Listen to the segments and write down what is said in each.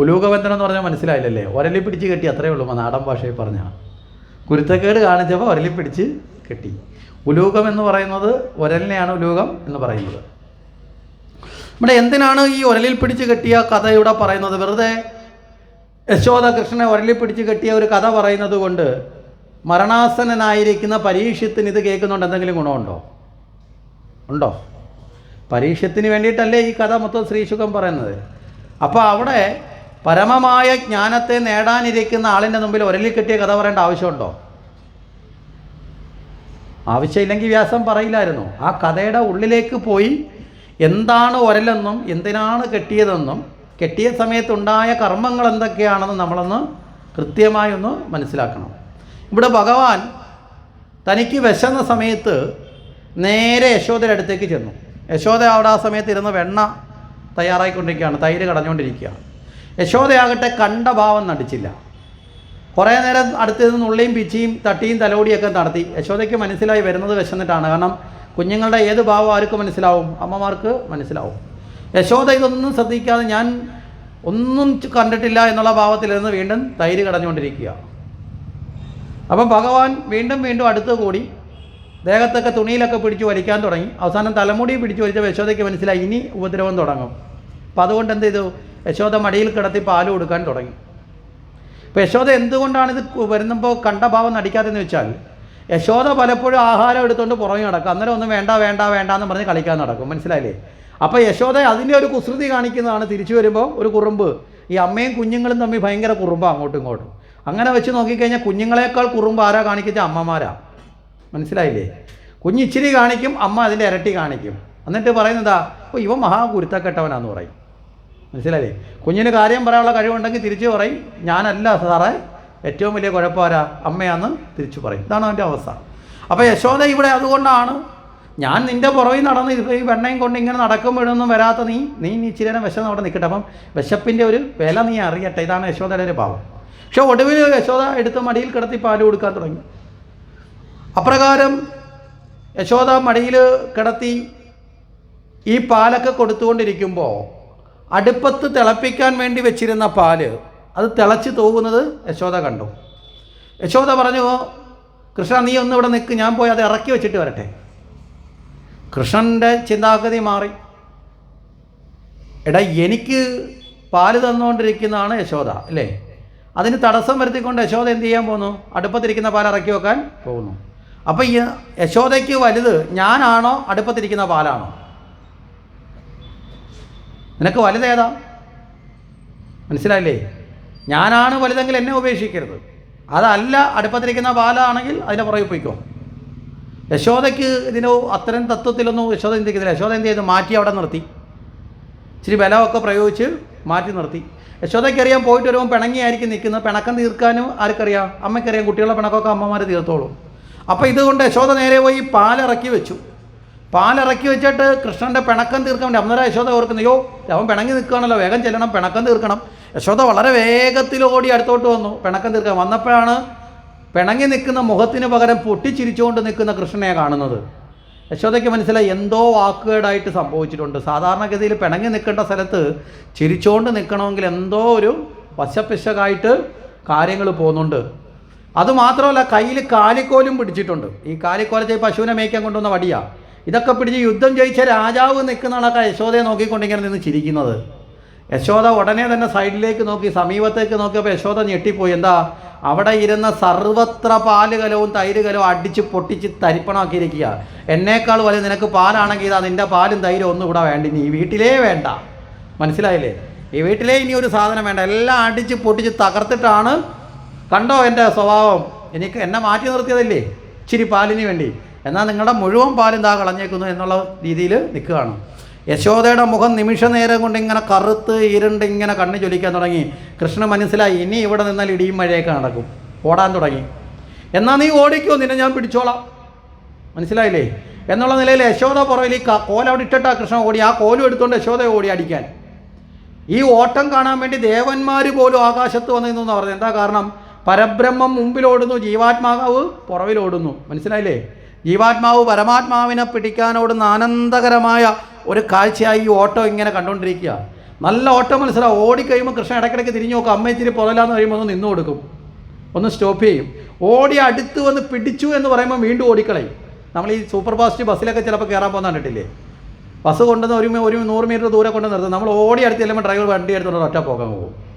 ഉലൂകബന്ധനം എന്ന് പറഞ്ഞാൽ മനസ്സിലായില്ലല്ലേ? ഒരലി പിടിച്ച് കെട്ടി അത്രയേ ഉള്ളൂ. നാടൻ ഭാഷയിൽ പറഞ്ഞാൽ കുരുത്തക്കേട് കാണിച്ചപ്പോൾ ഒരലി പിടിച്ച് കെട്ടി. ഉലൂകം എന്ന് പറയുന്നത് ഒരലിനെയാണ് ഉലൂകം എന്ന് പറയുന്നത്. ഇവിടെ എന്തിനാണ് ഈ ഒരലിൽ പിടിച്ച് കെട്ടിയ കഥ ഇവിടെ പറയുന്നത്? വെറുതെ യശോദ കൃഷ്ണനെ ഒരലിൽ പിടിച്ച് കെട്ടിയ ഒരു കഥ പറയുന്നത് കൊണ്ട് മരണാസനനായിരിക്കുന്ന പരീക്ഷത്തിന് ഇത് കേൾക്കുന്നുണ്ട്. എന്തെങ്കിലും ഗുണമുണ്ടോ? ഉണ്ടോ? പരീക്ഷത്തിന് വേണ്ടിയിട്ടല്ലേ ഈ കഥ മൊത്തം ശ്രീശുഖം പറയുന്നത്. അപ്പോൾ അവിടെ പരമമായ ജ്ഞാനത്തെ നേടാനിരിക്കുന്ന ആളിന്റെ മുമ്പിൽ ഒരലിൽ കിട്ടിയ കഥ പറയേണ്ട ആവശ്യമുണ്ടോ? ആവശ്യമില്ലെങ്കിൽ വ്യാസം പറയില്ലായിരുന്നു. ആ കഥയുടെ ഉള്ളിലേക്ക് പോയി എന്താണ് ഒരലെന്നും എന്തിനാണ് കെട്ടിയതെന്നും കെട്ടിയ സമയത്തുണ്ടായ കർമ്മങ്ങൾ എന്തൊക്കെയാണെന്ന് നമ്മളൊന്ന് കൃത്യമായി ഒന്ന് മനസ്സിലാക്കണം. ഇവിടെ ഭഗവാൻ തനിക്ക് വിശന്ന സമയത്ത് നേരെ യശോദയുടെ അടുത്തേക്ക് ചെന്നു. യശോദ അവിടെ ആ സമയത്ത് ഇരുന്ന് വെണ്ണ തയ്യാറായിക്കൊണ്ടിരിക്കുകയാണ് തൈര് കടഞ്ഞുകൊണ്ടിരിക്കുകയാണ്. യശോദയാകട്ടെ കണ്ട ഭാവം നടിച്ചില്ല. കുറേ നേരം അടുത്ത് നിന്ന് നുള്ളിയും പിച്ചിയും തട്ടിയും തലോടിയൊക്കെ നടത്തി. യശോദയ്ക്ക് മനസ്സിലായി വരുന്നത് വിശന്നിട്ടാണ്. കാരണം കുഞ്ഞുങ്ങളുടെ ഏത് ഭാവം ആർക്ക് മനസ്സിലാവും. അമ്മമാർക്ക് മനസ്സിലാവും. യശോദ ഇതൊന്നും ശ്രദ്ധിക്കാതെ ഞാൻ ഒന്നും കണ്ടിട്ടില്ല എന്നുള്ള ഭാവത്തിലിരുന്ന് വീണ്ടും തൈര് കടഞ്ഞുകൊണ്ടിരിക്കുക. അപ്പം ഭഗവാൻ വീണ്ടും വീണ്ടും അടുത്ത് കൂടി ദേഹത്തൊക്കെ തുണിയിലൊക്കെ പിടിച്ചു വലിക്കാൻ തുടങ്ങി. അവസാനം തലമുടി പിടിച്ചു വലിച്ച യശോദയ്ക്ക് മനസ്സിലായി ഇനി ഉപദ്രവം തുടങ്ങും. അപ്പം അതുകൊണ്ട് എന്ത് ചെയ്തു? യശോദ മടിയിൽ കിടത്തി പാൽ കൊടുക്കാൻ തുടങ്ങി. ഇപ്പോൾ യശോദ എന്തുകൊണ്ടാണ് ഇത് വരുന്നപ്പോൾ കണ്ട ഭാവം നടിക്കാതെന്ന് വെച്ചാൽ യശോദ പലപ്പോഴും ആഹാരം എടുത്തുകൊണ്ട് പുറമേ നടക്കും. അന്നേരം ഒന്നും വേണ്ട വേണ്ട വേണ്ട എന്ന് പറഞ്ഞ് കളിക്കാൻ നടക്കും. മനസ്സിലായില്ലേ? അപ്പോൾ യശോദ അതിന്റെ ഒരു കുസൃതി കാണിക്കുന്നതാണ് തിരിച്ചു വരുമ്പോൾ ഒരു കുറുമ്പ്. ഈ അമ്മയും കുഞ്ഞുങ്ങളും തമ്മിൽ ഭയങ്കര കുറുമ്പ് അങ്ങോട്ടും ഇങ്ങോട്ടും. അങ്ങനെ വെച്ച് നോക്കിക്കഴിഞ്ഞാൽ കുഞ്ഞുങ്ങളെക്കാൾ കുറുമ്പ് ആരാ കാണിക്കുന്ന അമ്മമാരാ. മനസ്സിലായില്ലേ? കുഞ്ഞിച്ചിരി കാണിക്കും അമ്മ അതിന്റെ ഇരട്ടി കാണിക്കും. എന്നിട്ട് പറയുന്നതാ ഓ ഇവ മഹാ കുരുത്തക്കെട്ടവനാന്ന് പറയും. മനസ്സിലായില്ലേ? കുഞ്ഞിന് കാര്യം പറയാനുള്ള കഴിവുണ്ടെങ്കിൽ തിരിച്ചു പറയും. ഞാനല്ല സാറേ. ഏറ്റവും വലിയ കുഴപ്പമാരാ? അമ്മയാന്ന് തിരിച്ചു പറയും. ഇതാണ് അവന്റെ അവസ്ഥ. അപ്പോൾ യശോദ ഇവിടെ അതുകൊണ്ടാണ് ഞാൻ നിന്റെ പുറകിൽ നടന്ന് ഈ വെണ്ണയും കൊണ്ട് ഇങ്ങനെ നടക്കുമ്പോഴൊന്നും വരാത്ത നീ നീ നീ ഇച്ചിരി നേരം വിശന്ന് അവിടെ നിൽക്കട്ടെ. അപ്പം വിശപ്പിന്റെ ഒരു വില നീ അറിയട്ടെ. ഇതാണ് യശോദയുടെ ഒരു ഭാവം പക്ഷെ ഒടുവിൽ യശോദ എടുത്ത് മടിയിൽ കിടത്തി പാൽ കൊടുക്കാൻ തുടങ്ങി. അപ്രകാരം യശോദ മടിയിൽ കിടത്തി ഈ പാലൊക്കെ കൊടുത്തുകൊണ്ടിരിക്കുമ്പോൾ അടുപ്പത്ത് തിളപ്പിക്കാൻ വേണ്ടി വെച്ചിരുന്ന പാൽ അത് തിളച്ച് തൂകുന്നത് യശോദ കണ്ടു. യശോദ പറഞ്ഞു കൃഷ്ണ നീ ഒന്ന് ഇവിടെ നിൽക്ക് ഞാൻ പോയി അത് ഇറക്കി വെച്ചിട്ട് വരട്ടെ. കൃഷ്ണന്റെ ചിന്താഗതി മാറി. എടാ എനിക്ക് പാൽ തന്നുകൊണ്ടിരിക്കുന്നതാണ് യശോദ അല്ലേ? അതിന് തടസ്സം വരുത്തിക്കൊണ്ട് യശോദ എന്ത് ചെയ്യാൻ പോകുന്നു അടുപ്പത്തിരിക്കുന്ന പാൽ ഇറക്കി വെക്കാൻ പോകുന്നു അപ്പോൾ ഈ യശോദയ്ക്ക് വലുത് ഞാനാണോ അടുപ്പത്തിരിക്കുന്ന പാലാണോ? നിനക്ക് വലുതേതാ? മനസ്സിലായില്ലേ? ഞാനാണ് വലുതെങ്കിൽ എന്നെ ഉപേക്ഷിക്കരുത്. അതല്ല അടുപ്പത്തിരിക്കുന്ന ബാലാണെങ്കിൽ അതിന്റെ പുറകെ പോയിക്കോ. യശോദയ്ക്ക് ഇതിന് അത്തരം തത്വത്തിലൊന്നും യശോദ ചിന്തിക്കുന്നില്ല. യശോദ എന്ത് ചെയ്തു? മാറ്റി അവിടെ നിർത്തി. ഇച്ചിരി ബലമൊക്കെ പ്രയോഗിച്ച് മാറ്റി നിർത്തി. യശോദയ്ക്കറിയാം പോയിട്ട് വരുമ്പോൾ പിണങ്ങിയായിരിക്കും നിൽക്കുന്നത്. പിണക്കം തീർക്കാനും ആർക്കറിയാം? അമ്മയ്ക്കറിയാം കുട്ടികളുടെ പിണക്കമൊക്കെ അമ്മമാർ തീർത്തോളും. അപ്പോൾ ഇതുകൊണ്ട് യശോദ നേരെ പോയി പാലിറക്കി വെച്ചു. പാലിറക്കി വെച്ചിട്ട് കൃഷ്ണന്റെ പിണക്കം തീർക്കാൻ വേണ്ടി അന്നേരം യശോദ ഓർക്കുന്നു യോ അവൻ പിണങ്ങി നിൽക്കുകയാണല്ലോ വേഗം ചെല്ലണം പിണക്കം തീർക്കണം. യശോദ വളരെ വേഗത്തിൽ ഓടി അടുത്തോട്ട് വന്നു പിണക്കം തീർക്കാൻ വന്നപ്പോഴാണ് പിണങ്ങി നിൽക്കുന്ന മുഖത്തിന് പകരം പൊട്ടിച്ചിരിച്ചുകൊണ്ട് നിൽക്കുന്ന കൃഷ്ണനെ കാണുന്നത്. യശോദയ്ക്ക് മനസ്സിലായി എന്തോ വാക്കുകേടായിട്ട് സംഭവിച്ചിട്ടുണ്ട്. സാധാരണഗതിയിൽ പിണങ്ങി നിൽക്കേണ്ട സ്ഥലത്ത് ചിരിച്ചുകൊണ്ട് നിൽക്കണമെങ്കിൽ എന്തോ ഒരു പശപ്പിശകായിട്ട് കാര്യങ്ങൾ പോകുന്നുണ്ട്. അതുമാത്രമല്ല കയ്യിൽ കാലിക്കോലും പിടിച്ചിട്ടുണ്ട്. ഈ കാലിക്കോലത്തെ പശുവിനെ മേയ്ക്കാൻ കൊണ്ടുവന്ന വടിയാ. ഇതൊക്കെ പിടിച്ച് യുദ്ധം ജയിച്ച രാജാവ് നിൽക്കുന്ന ആളൊക്കെ യശോദയെ നോക്കിക്കൊണ്ട് ഇങ്ങനെ നിന്ന് ചിരിക്കുന്നത്. യശോദ ഉടനെ തന്നെ സൈഡിലേക്ക് നോക്കി സമീപത്തേക്ക് നോക്കിയപ്പോൾ യശോദ ഞെട്ടിപ്പോയി. എന്താ? അവിടെ ഇരുന്ന സർവത്ര പാൽ കലവും തൈര് കലവും അടിച്ച് പൊട്ടിച്ച് തരിപ്പണമാക്കിയിരിക്കുക. എന്നേക്കാൾ വലിയ നിനക്ക് പാലാണെങ്കിൽ ഇതാ നിന്റെ പാലും തൈരും ഒന്നും ഇവിടെ വേണ്ട. ഇനി ഈ വീട്ടിലേ വേണ്ട. മനസ്സിലായില്ലേ? ഈ വീട്ടിലേ ഇനി ഒരു സാധനം വേണ്ട. എല്ലാം അടിച്ച് പൊട്ടിച്ച് തകർത്തിട്ടാണ്. കണ്ടോ എന്റെ സ്വഭാവം? എനിക്ക് എന്നെ മാറ്റി നിർത്തിയതല്ലേ? ഇച്ചിരി പാലിന് വേണ്ടി. എന്നാൽ നിങ്ങളുടെ മുഴുവൻ പാലും താ കളഞ്ഞേക്കുന്നു എന്നുള്ള രീതിയിൽ നിൽക്കുകയാണ്. യശോദയുടെ മുഖം നിമിഷ നേരം കൊണ്ട് ഇങ്ങനെ കറുത്ത് ഇരുണ്ട് ഇങ്ങനെ കണ്ണ് ചൊലിക്കാൻ തുടങ്ങി. കൃഷ്ണൻ മനസ്സിലായി ഇനി ഇവിടെ നിന്നാൽ ഇടിയും മഴയൊക്കെ നടക്കും. ഓടാൻ തുടങ്ങി. എന്നാൽ നീ ഓടിക്കോ നിന്നെ ഞാൻ പിടിച്ചോളാം. മനസ്സിലായില്ലേ? എന്നുള്ള നിലയിൽ യശോദ പുറകിൽ ഈ ക- കോൽ അവിടെ ഇട്ടിട്ടാ കൃഷ്ണൻ ഓടി. ആ കോലും എടുത്തുകൊണ്ട് യശോദ ഓടി അടിക്കാൻ. ഈ ഓട്ടം കാണാൻ വേണ്ടി ദേവന്മാർ പോലും ആകാശത്ത് വന്നിരുന്നു എന്ന് പറഞ്ഞു. എന്താ കാരണം? പരബ്രഹ്മം മുമ്പിലോടുന്നു ജീവാത്മാവ് പുറവിലോടുന്നു മനസ്സിലായില്ലേ? ജീവാത്മാവ് പരമാത്മാവിനെ പിടിക്കാനോടുന്ന ആനന്ദകരമായ ഒരു കാഴ്ചയായി ഈ ഓട്ടോ ഇങ്ങനെ കണ്ടുകൊണ്ടിരിക്കുക നല്ല ഓട്ടോ മത്സരം. ഓടിക്കഴിയുമ്പോൾ കൃഷ്ണൻ ഇടയ്ക്കിടയ്ക്ക് തിരിഞ്ഞു നോക്കും. അമ്മ ഇത്തിരി പുതലാന്ന് കഴിയുമ്പോൾ ഒന്ന് നിന്നു കൊടുക്കും. ഒന്ന് സ്റ്റോപ്പ് ചെയ്യും. ഓടി അടുത്ത് വന്ന് പിടിച്ചു എന്ന് പറയുമ്പോൾ വീണ്ടും ഓടിക്കളയും. നമ്മൾ ഈ സൂപ്പർ ഫാസ്റ്റ് ബസ്സിലൊക്കെ ചിലപ്പോൾ കയറാൻ പോകുന്ന കണ്ടിട്ടില്ലേ? ബസ് കൊണ്ടുവന്ന് ഒരു ഒരു നൂറ് മീറ്റർ ദൂരെ കൊണ്ട് നിർത്തും. നമ്മൾ ഓടി അടുത്ത് ചെല്ലുമ്പോൾ ഡ്രൈവർ വണ്ടി എടുത്തുകൊണ്ട് ഒറ്റ പോകാൻ പോകും.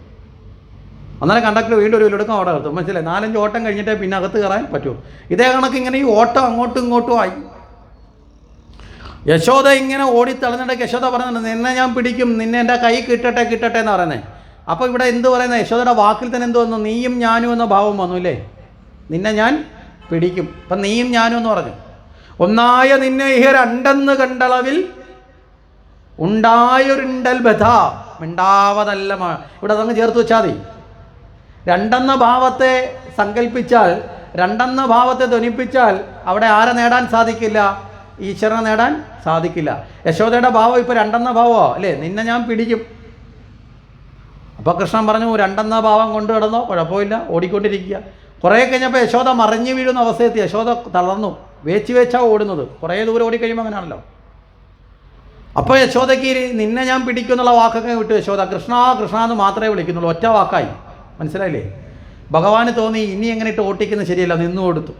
അന്നേരം കണ്ടക്ടർ വീണ്ടും ഒരു വിലെടുക്കും അവിടെ നിർത്തും മനസ്സിലായി? നാലഞ്ച് ഓട്ടം കഴിഞ്ഞിട്ടേ പിന്നെ അകത്ത് കയറാൻ പറ്റൂ. ഇതേ കണക്ക് ഇങ്ങനെ ഈ ഓട്ടം അങ്ങോട്ടും ഇങ്ങോട്ടും ആയി. യശോദ ഇങ്ങനെ ഓടി തളർന്നിട്ട് യശോദ പറയുന്നുണ്ട് നിന്നെ ഞാൻ പിടിക്കും നിന്നെ എന്റെ കൈ കിട്ടട്ടെ കിട്ടട്ടെ എന്ന് പറയുന്നത് അപ്പോൾ ഇവിടെ എന്ത് പറയുന്നത് യശോദയുടെ വാക്കിൽ തന്നെ എന്ത് വന്നു? നീയും ഞാനും എന്ന ഭാവം വന്നു അല്ലേ? നിന്നെ ഞാൻ പിടിക്കും. അപ്പം നീയും ഞാനും എന്ന് പറഞ്ഞു. ഒന്നായ നിന്നെ ഇഹ രണ്ടെന്ന് കണ്ടളവിൽ ഉണ്ടായൊരുണ്ടൽ ബഥ മിണ്ടാവതല്ല ഇവിടെ അതങ്ങ് ചേർത്ത് വെച്ചാൽ മതി. രണ്ടെന്ന ഭാവത്തെ സങ്കല്പിച്ചാൽ രണ്ടെന്ന ഭാവത്തെ ധ്വനിപ്പിച്ചാൽ അവിടെ ആരെ നേടാൻ സാധിക്കില്ല? ഈശ്വരനെ നേടാൻ സാധിക്കില്ല. യശോദയുടെ ഭാവം ഇപ്പോൾ രണ്ടെന്ന ഭാവമോ അല്ലേ? നിന്നെ ഞാൻ പിടിക്കും. അപ്പോൾ കൃഷ്ണൻ പറഞ്ഞു രണ്ടെന്ന ഭാവം കൊണ്ടു കിടന്നോ കുഴപ്പമില്ല ഓടിക്കൊണ്ടിരിക്കുക. കുറേ കഴിഞ്ഞപ്പോൾ യശോദ മറിഞ്ഞു വീഴുന്ന അവസ്ഥയെത്തി. യശോദ തളർന്നു. വേച്ച് വേച്ചാ ഓടുന്നത്. കുറേ ദൂരം ഓടിക്കഴിയുമ്പോൾ അങ്ങനെയാണല്ലോ. അപ്പോൾ യശോദയ്ക്ക് നിന്നെ ഞാൻ പിടിക്കും എന്നുള്ള വാക്കൊക്കെ വിട്ടു. യശോദ കൃഷ്ണ കൃഷ്ണ എന്ന് മാത്രമേ വിളിക്കുന്നുള്ളൂ. ഒറ്റ വാക്കായി. മനസ്സിലായില്ലേ? ഭഗവാന് തോന്നി ഇനി എങ്ങനെ ഇട്ട് ഓട്ടിക്കുന്നത് ശരിയല്ല നിന്നു കൊടുത്തു.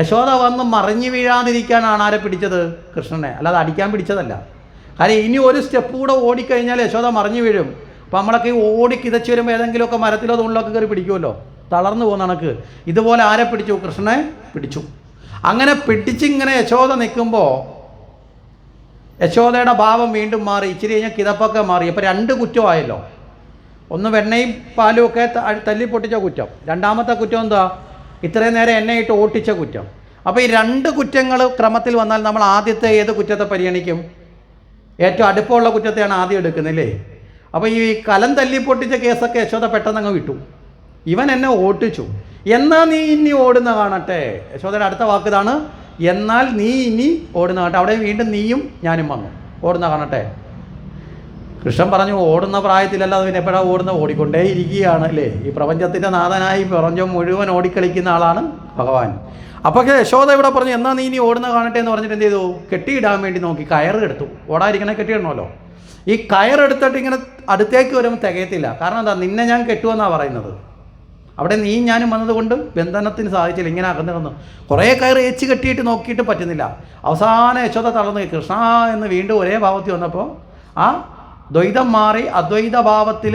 യശോദ വന്ന് മറിഞ്ഞു വീഴാതിരിക്കാനാണ് ആരെ പിടിച്ചത്? കൃഷ്ണനെ. അല്ലാതെ അടിക്കാൻ പിടിച്ചതല്ല. കാര്യം ഇനി ഒരു സ്റ്റെപ്പ് കൂടെ ഓടിക്കഴിഞ്ഞാൽ യശോദ മറിഞ്ഞു വീഴും. അപ്പം നമ്മളൊക്കെ ഓടി കിതച്ചു വരുമ്പോൾ ഏതെങ്കിലുമൊക്കെ മരത്തിലോ തുള്ളിലൊക്കെ കയറി പിടിക്കുമല്ലോ? തളർന്നു പോകുന്ന കണക്ക്. ഇതുപോലെ ആരെ പിടിച്ചു? കൃഷ്ണനെ പിടിച്ചു. അങ്ങനെ പിടിച്ചിങ്ങനെ യശോദ നിൽക്കുമ്പോൾ യശോദയുടെ ഭാവം വീണ്ടും മാറി. ഇച്ചിരി കഴിഞ്ഞാൽ കിതപ്പൊക്കെ മാറി. അപ്പോൾ രണ്ട് കുറ്റമായല്ലോ. ഒന്ന് വെണ്ണയും പാലും ഒക്കെ തല്ലി പൊട്ടിച്ച കുറ്റം. രണ്ടാമത്തെ കുറ്റം എന്താ? ഇത്രയും നേരം എന്നെ ഇട്ട് ഓട്ടിച്ച കുറ്റം. അപ്പോൾ ഈ രണ്ട് കുറ്റങ്ങൾ ക്രമത്തിൽ വന്നാൽ നമ്മൾ ആദ്യത്തെ ഏത് കുറ്റത്തെ പരിഗണിക്കും? ഏറ്റവും അടുപ്പമുള്ള കുറ്റത്തെയാണ് ആദ്യം എടുക്കുന്നില്ലേ അപ്പോൾ ഈ കലം തല്ലി പൊട്ടിച്ച കേസൊക്കെ യശോദ പെട്ടെന്ന് അങ്ങ് വിട്ടു. ഇവൻ എന്നെ ഓട്ടിച്ചു. എന്നാൽ നീ ഇനി ഓടുന്ന കാണട്ടെ? യശോദയുടെ അടുത്ത വാക്ക് എന്നാൽ നീ ഇനി ഓടുന്ന കാണട്ടെ. അവിടെ വീണ്ടും നീയും ഞാനും വന്നു. ഓടുന്ന കാണട്ടെ. കൃഷ്ണൻ പറഞ്ഞു ഓടുന്ന പ്രായത്തിലല്ലാതെ പിന്നെ എപ്പോഴാണ് ഓടുന്ന ഓടിക്കൊണ്ടേ ഇരിക്കുകയാണ് അല്ലേ? ഈ പ്രപഞ്ചത്തിന്റെ നാഥനായി പ്രപഞ്ചം മുഴുവൻ ഓടിക്കളിക്കുന്ന ആളാണ് ഭഗവാൻ. അപ്പോൾ യശോദ ഇവിടെ പറഞ്ഞു എന്നാ നീ ഇനി ഓടുന്ന കാണട്ടെ എന്ന് പറഞ്ഞിട്ട് എന്ത് ചെയ്തു? കെട്ടിയിടാൻ വേണ്ടി നോക്കി കയറ് എടുത്തു. ഓടാതിരിക്കണേ കെട്ടിയിടണമല്ലോ. ഈ കയറെടുത്തിട്ട് ഇങ്ങനെ അടുത്തേക്ക് വരുമ്പോൾ തികയത്തില്ല. കാരണം എന്താ? നിന്നെ ഞാൻ കെട്ടുമെന്നാണ് പറയുന്നത്. അവിടെ നീ ഞാനും വന്നതുകൊണ്ട് ബന്ധനത്തിന് സാധിച്ചില്ല. ഇങ്ങനെ അകന്നു കുറേ കയറ് ഏച്ച് കെട്ടിയിട്ട് നോക്കിയിട്ട് പറ്റുന്നില്ല. അവസാന യശോദ തളർന്നു കൃഷ്ണ എന്ന് വീണ്ടും ഒരേ ഭാവത്തിൽ വന്നപ്പോൾ ആ ദ്വൈതം മാറി അദ്വൈതഭാവത്തിൽ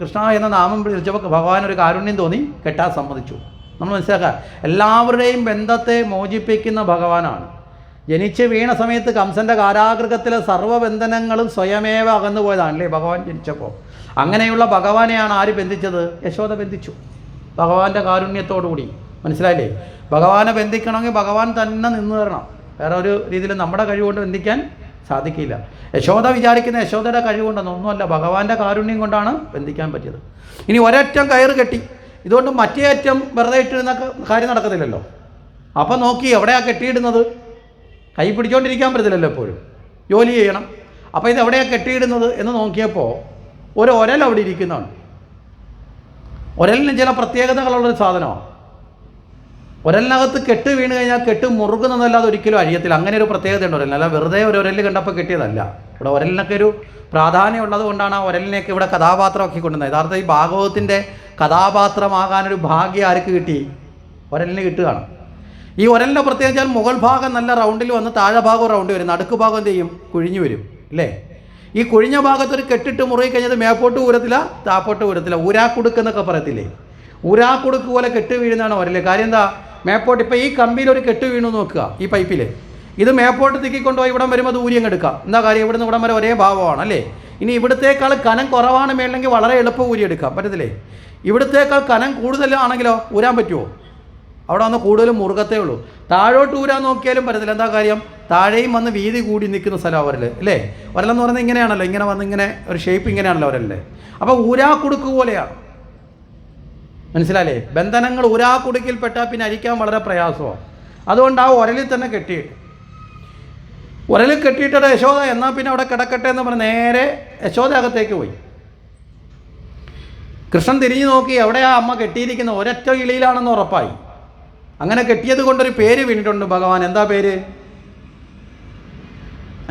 കൃഷ്ണ എന്ന നാമം വിളിച്ചപ്പോൾ ഭഗവാൻ ഒരു കാരുണ്യം തോന്നി കെട്ടാൻ സമ്മതിച്ചു. നമ്മൾ മനസ്സിലാക്കുക എല്ലാവരുടെയും ബന്ധത്തെ മോചിപ്പിക്കുന്ന ഭഗവാനാണ്. ജനിച്ച് വീണ സമയത്ത് കംസന്റെ കാരാഗൃഹത്തിലെ സർവബന്ധനങ്ങളും സ്വയമേവ അകന്നുപോയതാണ് അല്ലേ ഭഗവാൻ ജനിച്ചപ്പോൾ. അങ്ങനെയുള്ള ഭഗവാനെയാണ് ആര് ബന്ധിച്ചത്? യശോദ ബന്ധിച്ചു. ഭഗവാന്റെ കാരുണ്യത്തോടുകൂടി. മനസ്സിലായില്ലേ? ഭഗവാനെ ബന്ധിക്കണമെങ്കിൽ ഭഗവാൻ തന്നെ നിന്ന് തരണം. വേറെ ഒരു രീതിയിൽ നമ്മുടെ കഴിവുകൊണ്ട് ബന്ധിക്കാൻ സാധിക്കില്ല. യശോദ വിചാരിക്കുന്ന യശോദയുടെ കഴിവുകൊണ്ടൊന്നും ഒന്നുമല്ല ഭഗവാന്റെ കാരുണ്യം കൊണ്ടാണ് ബന്ധിക്കാൻ പറ്റിയത്. ഇനി ഒരറ്റം കയറ് കെട്ടി. ഇതുകൊണ്ട് മറ്റേ അറ്റം വെറുതെ ഇട്ടിരുന്ന കാര്യം നടക്കത്തില്ലല്ലോ. അപ്പം നോക്കി എവിടെയാണ് കെട്ടിയിടുന്നത്? കൈ പിടിച്ചോണ്ടിരിക്കാൻ പറ്റത്തില്ലല്ലോ എപ്പോഴും. ജോലി ചെയ്യണം. അപ്പോൾ ഇത് എവിടെയാണ് കെട്ടിയിടുന്നത് എന്ന് നോക്കിയപ്പോൾ ഒരു ഒരൽ അവിടെ ഇരിക്കുന്നതാണ് ഒരലിന് ചില പ്രത്യേകതകളുള്ളൊരു സാധനമാണ്. ഒരലിനകത്ത് കെട്ട് വീണ് കഴിഞ്ഞാൽ കെട്ട് മുറുകുന്നതല്ലാതെ ഒരിക്കലും അഴിയത്തില്ല. അങ്ങനെ ഒരു പ്രത്യേകത ഉണ്ട് ഒരലിന്. അല്ല വെറുതെ ഒരു ഒരൽ കണ്ടപ്പോൾ കെട്ടിയതല്ല. ഇവിടെ ഒരലിനൊക്കെ ഒരു പ്രാധാന്യം ഉള്ളത് കൊണ്ടാണ് ആ ഒരലിനെയൊക്കെ ഇവിടെ കഥാപാത്രമാക്കി കൊണ്ടുവന്നത് യഥാർത്ഥ ഈ ഭാഗവതത്തിന്റെ കഥാപാത്രമാകാനൊരു ഭാഗ്യം ആർക്ക് കിട്ടി? ഒരലിന് കിട്ടുകയാണ്. ഈ ഒരലിന്റെ പ്രത്യേകിച്ച് വെച്ചാൽ മുകൾ ഭാഗം നല്ല റൗണ്ടിൽ വന്ന് താഴെ ഭാഗം റൗണ്ടിൽ വരും. നടുക്ക് ഭാഗം എന്ത് ചെയ്യും? കുഴിഞ്ഞു വരും. അല്ലേ ഈ കുഴിഞ്ഞ ഭാഗത്തൊരു കെട്ടിട്ട് മുറുകി കഴിഞ്ഞത് മേപ്പോട്ട് ഊരത്തില്ല താപ്പോട്ട് ഊരത്തില്ല. ഊരാക്കുടുക്ക് എന്നൊക്കെ പറയത്തില്ലേ? ഊരാക്കുടുക്ക് പോലെ കെട്ട് വീഴുന്നതാണ് ഒരൽ. കാര്യം എന്താ? മേപ്പോട്ട് ഇപ്പോൾ ഈ കമ്പിയിൽ ഒരു കെട്ട് വീണു നോക്കുക ഈ പൈപ്പിൽ ഇത് മേപ്പോട്ട് തിക്കിക്കൊണ്ടുപോയി ഇവിടം വരുമ്പോൾ ദൂര്യം എടുക്കാം എന്താ കാര്യം? ഇവിടുന്ന് ഇവിടം വരെ ഒരേ ഭാവമാണ് അല്ലേ? ഇനി ഇവിടത്തേക്കാൾ കനം കുറവാണ് മേളിലെങ്കിൽ വളരെ എളുപ്പം ഊരിയെടുക്കാം പറ്റത്തില്ലേ? ഇവിടത്തേക്കാൾ കനം കൂടുതലാണെങ്കിലോ ഊരാൻ പറ്റുമോ അവിടെ വന്ന് കൂടുതലും മുറുകത്തേ ഉള്ളൂ. താഴോട്ട് ഊരാൻ നോക്കിയാലും പറ്റത്തില്ല. എന്താ കാര്യം? താഴെയും വന്ന് വീതി കൂടി നിൽക്കുന്ന സ്ഥലം അവരിൽ അല്ലേ? ഒരലെന്ന് പറയുന്നത് ഇങ്ങനെയാണല്ലോ. ഇങ്ങനെ വന്ന് ഇങ്ങനെ ഒരു ഷേപ്പ് ഇങ്ങനെയാണല്ലോ അവരല്ലേ അപ്പോൾ ഊരാക്കുടുക്ക് പോലെയാണ്. മനസ്സിലായില്ലേ? ബന്ധനങ്ങൾ ഒരാ കുടുക്കിൽപ്പെട്ടാൽ പിന്നെ അരിക്കാൻ വളരെ പ്രയാസമാണ് അതുകൊണ്ട് ആ ഉരലിൽ തന്നെ കെട്ടിയിട്ടു. ഉരലിൽ കെട്ടിയിട്ടത് യശോദ എന്നാൽ പിന്നെ അവിടെ കിടക്കട്ടെ എന്ന് പറഞ്ഞ് നേരെ യശോദ അകത്തേക്ക് പോയി. കൃഷ്ണൻ തിരിഞ്ഞു നോക്കി എവിടെയാ അമ്മ കെട്ടിയിരിക്കുന്നത്? ഒരൊറ്റ ഇളിയിലാണെന്ന് ഉറപ്പായി. അങ്ങനെ കെട്ടിയത് കൊണ്ടൊരു പേര് വീണിട്ടുണ്ട് ഭഗവാൻ. എന്താ പേര്?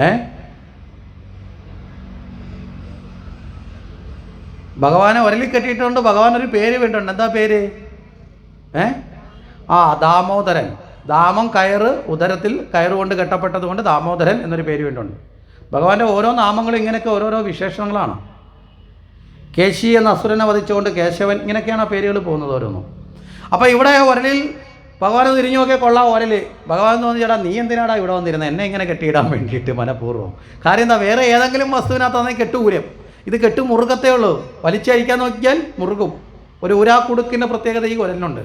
ഏ? ഭഗവാനെ ഒരലിൽ കെട്ടിയിട്ടുണ്ട് ഭഗവാൻ ഒരു പേര് വേണ്ടുണ്ട്. എന്താ പേര്? ഏ? ആ ദാമോദരൻ. ദാമം കയറ് ഉദരത്തിൽ കയറ് കൊണ്ട് കെട്ടപ്പെട്ടത് കൊണ്ട് ദാമോദരൻ എന്നൊരു പേര് വേണ്ടുണ്ട്. ഭഗവാന്റെ ഓരോ നാമങ്ങളും ഇങ്ങനെയൊക്കെ ഓരോരോ വിശേഷങ്ങളാണ്. കേശി എന്ന അസുരനെ വധിച്ചുകൊണ്ട് കേശവൻ ഇങ്ങനെയൊക്കെയാണ് ആ പേരുകൾ പോകുന്നത് ഓരോന്നും. അപ്പോൾ ഇവിടെ ഒരലിൽ ഭഗവാൻ തിരിഞ്ഞു നോക്കിയാൽ കൊള്ളാം ഒരൽ ഭഗവാൻ ചേട്ടാ നീ എന്തിനാടാ ഇവിടെ വന്നിരുന്നത് എന്നെ ഇങ്ങനെ കെട്ടിയിടാൻ വേണ്ടിയിട്ട് മനഃപൂർവം. കാര്യം എന്താ വേറെ ഏതെങ്കിലും വസ്തുവിനകത്താണെങ്കിൽ കെട്ടുകൂരം ഇത് കെട്ടും മുറുകത്തേ ഉള്ളൂ. വലിച്ചഴിക്കാൻ നോക്കിയാൽ മുറുകും. ഒരു ഉരാക്കുടുക്കിന്റെ പ്രത്യേകത ഈ ഒരലിനുണ്ട്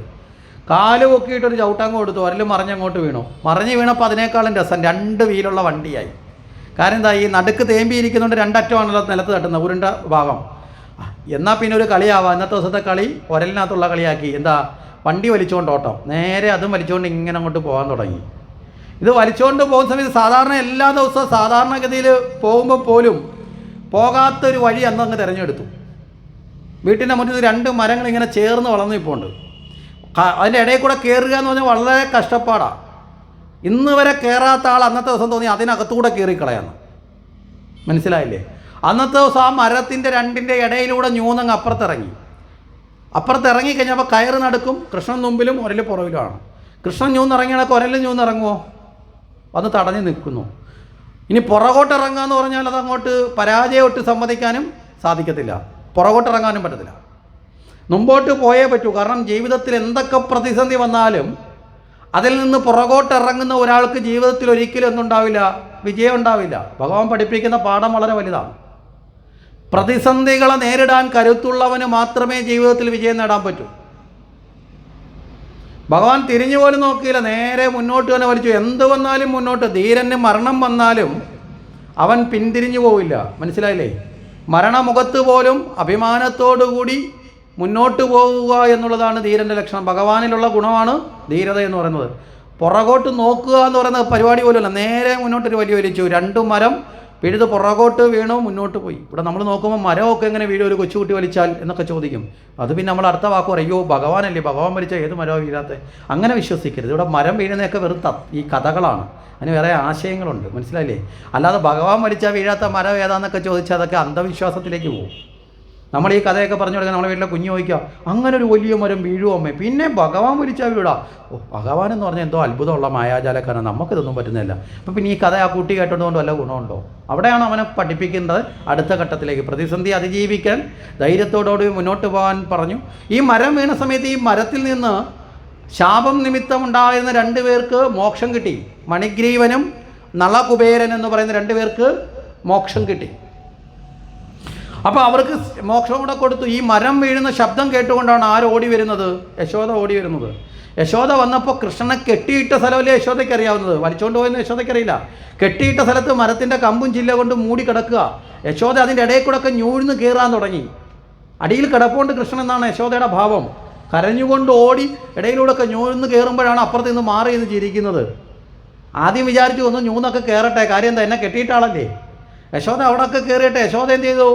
കാൽ പൊക്കിയിട്ട് ഒരു ചവിട്ടാങ്ങ് കൊടുത്തു. ഒരൽ മറിഞ്ഞങ്ങോട്ട് വീണു. മറിഞ്ഞ് വീണപ്പോൾ അതിനേക്കാളും രസം രണ്ട് വീലുള്ള വണ്ടിയായി. കാരണം എന്താ ഈ നടുക്ക് തേമ്പിയിരിക്കുന്നുണ്ട് രണ്ടറ്റമാണല്ലോ നിലത്ത് തട്ടുന്നത് ഉരുണ്ട ഭാഗം. എന്നാൽ പിന്നെ ഒരു കളിയാവാം. ഇന്നത്തെ ദിവസത്തെ കളി ഒരലിനകത്തുള്ള കളിയാക്കി. എന്താ വണ്ടി വലിച്ചുകൊണ്ട് ഓട്ടം. നേരെ അതും വലിച്ചുകൊണ്ട് ഇങ്ങനെ അങ്ങോട്ട് പോകാൻ തുടങ്ങി. ഇത് വലിച്ചുകൊണ്ട് പോകുന്ന സമയത്ത് സാധാരണ എല്ലാ ദിവസവും സാധാരണഗതിയിൽ പോകുമ്പോൾ പോലും പോകാത്തൊരു വഴി അന്ന് അങ്ങ് തിരഞ്ഞെടുത്തു. വീട്ടിന്റെ മുറ്റത്ത് രണ്ട് മരങ്ങൾ ഇങ്ങനെ ചേർന്ന് വളർന്നു ഇപ്പോൾ ഉണ്ട്. അതിന്റെ ഇടയിൽ കൂടെ കയറുക എന്ന് പറഞ്ഞാൽ വളരെ കഷ്ടപ്പാടാണ് ഇന്ന് വരെ കയറാത്ത ആൾ അന്നത്തെ ദിവസം തോന്നി അതിനകത്തുകൂടെ കയറിക്കളയാണ് മനസ്സിലായില്ലേ? അന്നത്തെ ദിവസം ആ മരത്തിന്റെ രണ്ടിന്റെ ഇടയിലൂടെ ഞൂന്നങ്ങ് അപ്പുറത്തിറങ്ങി. അപ്പുറത്തിറങ്ങി ഇറങ്ങിക്കഴിഞ്ഞപ്പോൾ കയറ് നടക്കും കൃഷ്ണൻ മുമ്പിലും ഒരൽ പുറകിലുമാണ് കൃഷ്ണൻ ഞൂന്നിറങ്ങിയാൽ ഒരൽ ഞൂന്നിറങ്ങുമോ വന്ന് തടഞ്ഞു നിൽക്കുന്നു. ഇനി പുറകോട്ട് ഇറങ്ങുക എന്ന് പറഞ്ഞാൽ അത് അങ്ങോട്ട് പരാജയമൊട്ട് സമ്മതിക്കാനും സാധിക്കത്തില്ല. പുറകോട്ട് ഇറങ്ങാനും പറ്റത്തില്ല. മുമ്പോട്ട് പോയേ പറ്റൂ. കാരണം ജീവിതത്തിൽ എന്തൊക്കെ പ്രതിസന്ധി വന്നാലും അതിൽ നിന്ന് പുറകോട്ട് ഇറങ്ങുന്ന ഒരാൾക്ക് ജീവിതത്തിൽ ഒരിക്കലും ഒന്നുണ്ടാവില്ല വിജയം ഉണ്ടാവില്ല. ഭഗവാൻ പഠിപ്പിക്കുന്ന പാഠം വളരെ വലുതാണ്. പ്രതിസന്ധികളെ നേരിടാൻ കരുത്തുള്ളവന് മാത്രമേ ജീവിതത്തിൽ വിജയം നേടാൻ പറ്റൂ. ഭഗവാൻ തിരിഞ്ഞു പോലും നോക്കിയില്ല. നേരെ മുന്നോട്ട് തന്നെ വലിച്ചു. എന്ത് വന്നാലും മുന്നോട്ട്. ധീരന് മരണം വന്നാലും അവൻ പിന്തിരിഞ്ഞു പോവില്ല. മനസ്സിലായില്ലേ? മരണമുഖത്ത് പോലും അഭിമാനത്തോടുകൂടി മുന്നോട്ട് പോവുക എന്നുള്ളതാണ് ധീരന്റെ ലക്ഷണം. ഭഗവാനിലുള്ള ഗുണമാണ് ധീരത എന്ന് പറയുന്നത്. പുറകോട്ട് നോക്കുക എന്ന് പറയുന്ന പരിപാടി പോലുമല്ല. നേരെ മുന്നോട്ടൊരു വലിയ വലിച്ചു. രണ്ടു മരം പിഴുത് പുറകോട്ട് വീണോ മുന്നോട്ട് പോയി. ഇവിടെ നമ്മൾ നോക്കുമ്പോൾ മരമൊക്കെ എങ്ങനെ വീഴും ഒരു കൊച്ചുകുട്ടി വലിച്ചാൽ എന്നൊക്കെ ചോദിക്കും. അത് പിന്നെ നമ്മൾ അടുത്ത വാക്ക് പറയും അയ്യോ ഭഗവാനല്ലേ? ഭഗവാൻ വലിച്ച ഏത് മരമോ വീഴാത്ത? അങ്ങനെ വിശ്വസിക്കരുത്. ഇവിടെ മരം വീഴുന്നതൊക്കെ വെറും ഈ കഥകളാണ്. അതിന് വേറെ ആശയങ്ങളുണ്ട്. മനസ്സിലായില്ലേ? അല്ലാതെ ഭഗവാൻ വലിച്ചാൽ വീഴാത്ത മരം ഏതാന്നൊക്കെ ചോദിച്ചാൽ അതൊക്കെ അന്ധവിശ്വാസത്തിലേക്ക് പോകും. നമ്മൾ ഈ കഥയൊക്കെ പറഞ്ഞു കൊടുക്കാൻ നമ്മളെ വീട്ടിലെ കുഞ്ഞു ചോദിക്കുക അങ്ങനെ ഒരു വലിയ മരം വീഴുമോ അമ്മേ? പിന്നെ ഭഗവാൻ വിളിച്ചാൽ വീടാ. ഓ ഭഗവാൻ എന്ന് പറഞ്ഞാൽ എന്തോ അത്ഭുതമുള്ള മായാജാലക്കാരൻ നമുക്കിതൊന്നും പറ്റുന്നില്ല. അപ്പം പിന്നെ ഈ കഥ ആ കുട്ടി കേട്ടതുകൊണ്ട് വല്ല ഗുണമുണ്ടോ? അവിടെയാണ് അവനെ പഠിപ്പിക്കേണ്ടത് അടുത്ത ഘട്ടത്തിലേക്ക്. പ്രതിസന്ധി അതിജീവിക്കാൻ ധൈര്യത്തോടുകൂടി മുന്നോട്ട് പോകാൻ പറഞ്ഞു. ഈ മരം വീണ സമയത്ത് ഈ മരത്തിൽ നിന്ന് ശാപം നിമിത്തം ഉണ്ടായിരുന്ന രണ്ട് പേർക്ക് മോക്ഷം കിട്ടി. മണിഗ്രീവനും നളകുബേരൻ എന്ന് പറയുന്ന രണ്ട് പേർക്ക് മോക്ഷം കിട്ടി. അപ്പോൾ അവർക്ക് മോക്ഷം കൂടെ കൊടുത്തു. ഈ മരം വീഴുന്ന ശബ്ദം കേട്ടുകൊണ്ടാണ് ആര് ഓടി വരുന്നത്? യശോദ ഓടി വരുന്നത്. യശോദ വന്നപ്പോൾ കൃഷ്ണനെ കെട്ടിയിട്ട സ്ഥലമല്ലേ യശോദയ്ക്ക് അറിയാവുന്നത്? വലിച്ചുകൊണ്ട് പോയെന്ന് യശോദയ്ക്ക് അറിയില്ല. കെട്ടിയിട്ട സ്ഥലത്ത് മരത്തിന്റെ കമ്പും ചില്ല കൊണ്ട് മൂടി കിടക്കുക. യശോദ അതിന്റെ ഇടയിൽ കൂടെ ഒക്കെ ഞൂഴ്ന്ന് കയറാൻ തുടങ്ങി. അടിയിൽ കിടപ്പുകൊണ്ട് കൃഷ്ണൻ എന്നാണ് യശോദയുടെ ഭാവം. കരഞ്ഞുകൊണ്ട് ഓടി ഇടയിലൂടെ ഒക്കെ ഞൂഴ്ന്ന് കയറുമ്പോഴാണ് അപ്പുറത്ത് നിന്ന് മാറി എന്ന് ചിരിക്കുന്നത്. ആദ്യം വിചാരിച്ചു ഒന്ന് ഞൂന്നൊക്കെ കയറട്ടെ. കാര്യം എന്താ എന്നെ കെട്ടിയിട്ടാളല്ലേ യശോദ അവിടെയൊക്കെ കയറിയിട്ട് യശോദ എന്ത് ചെയ്തു?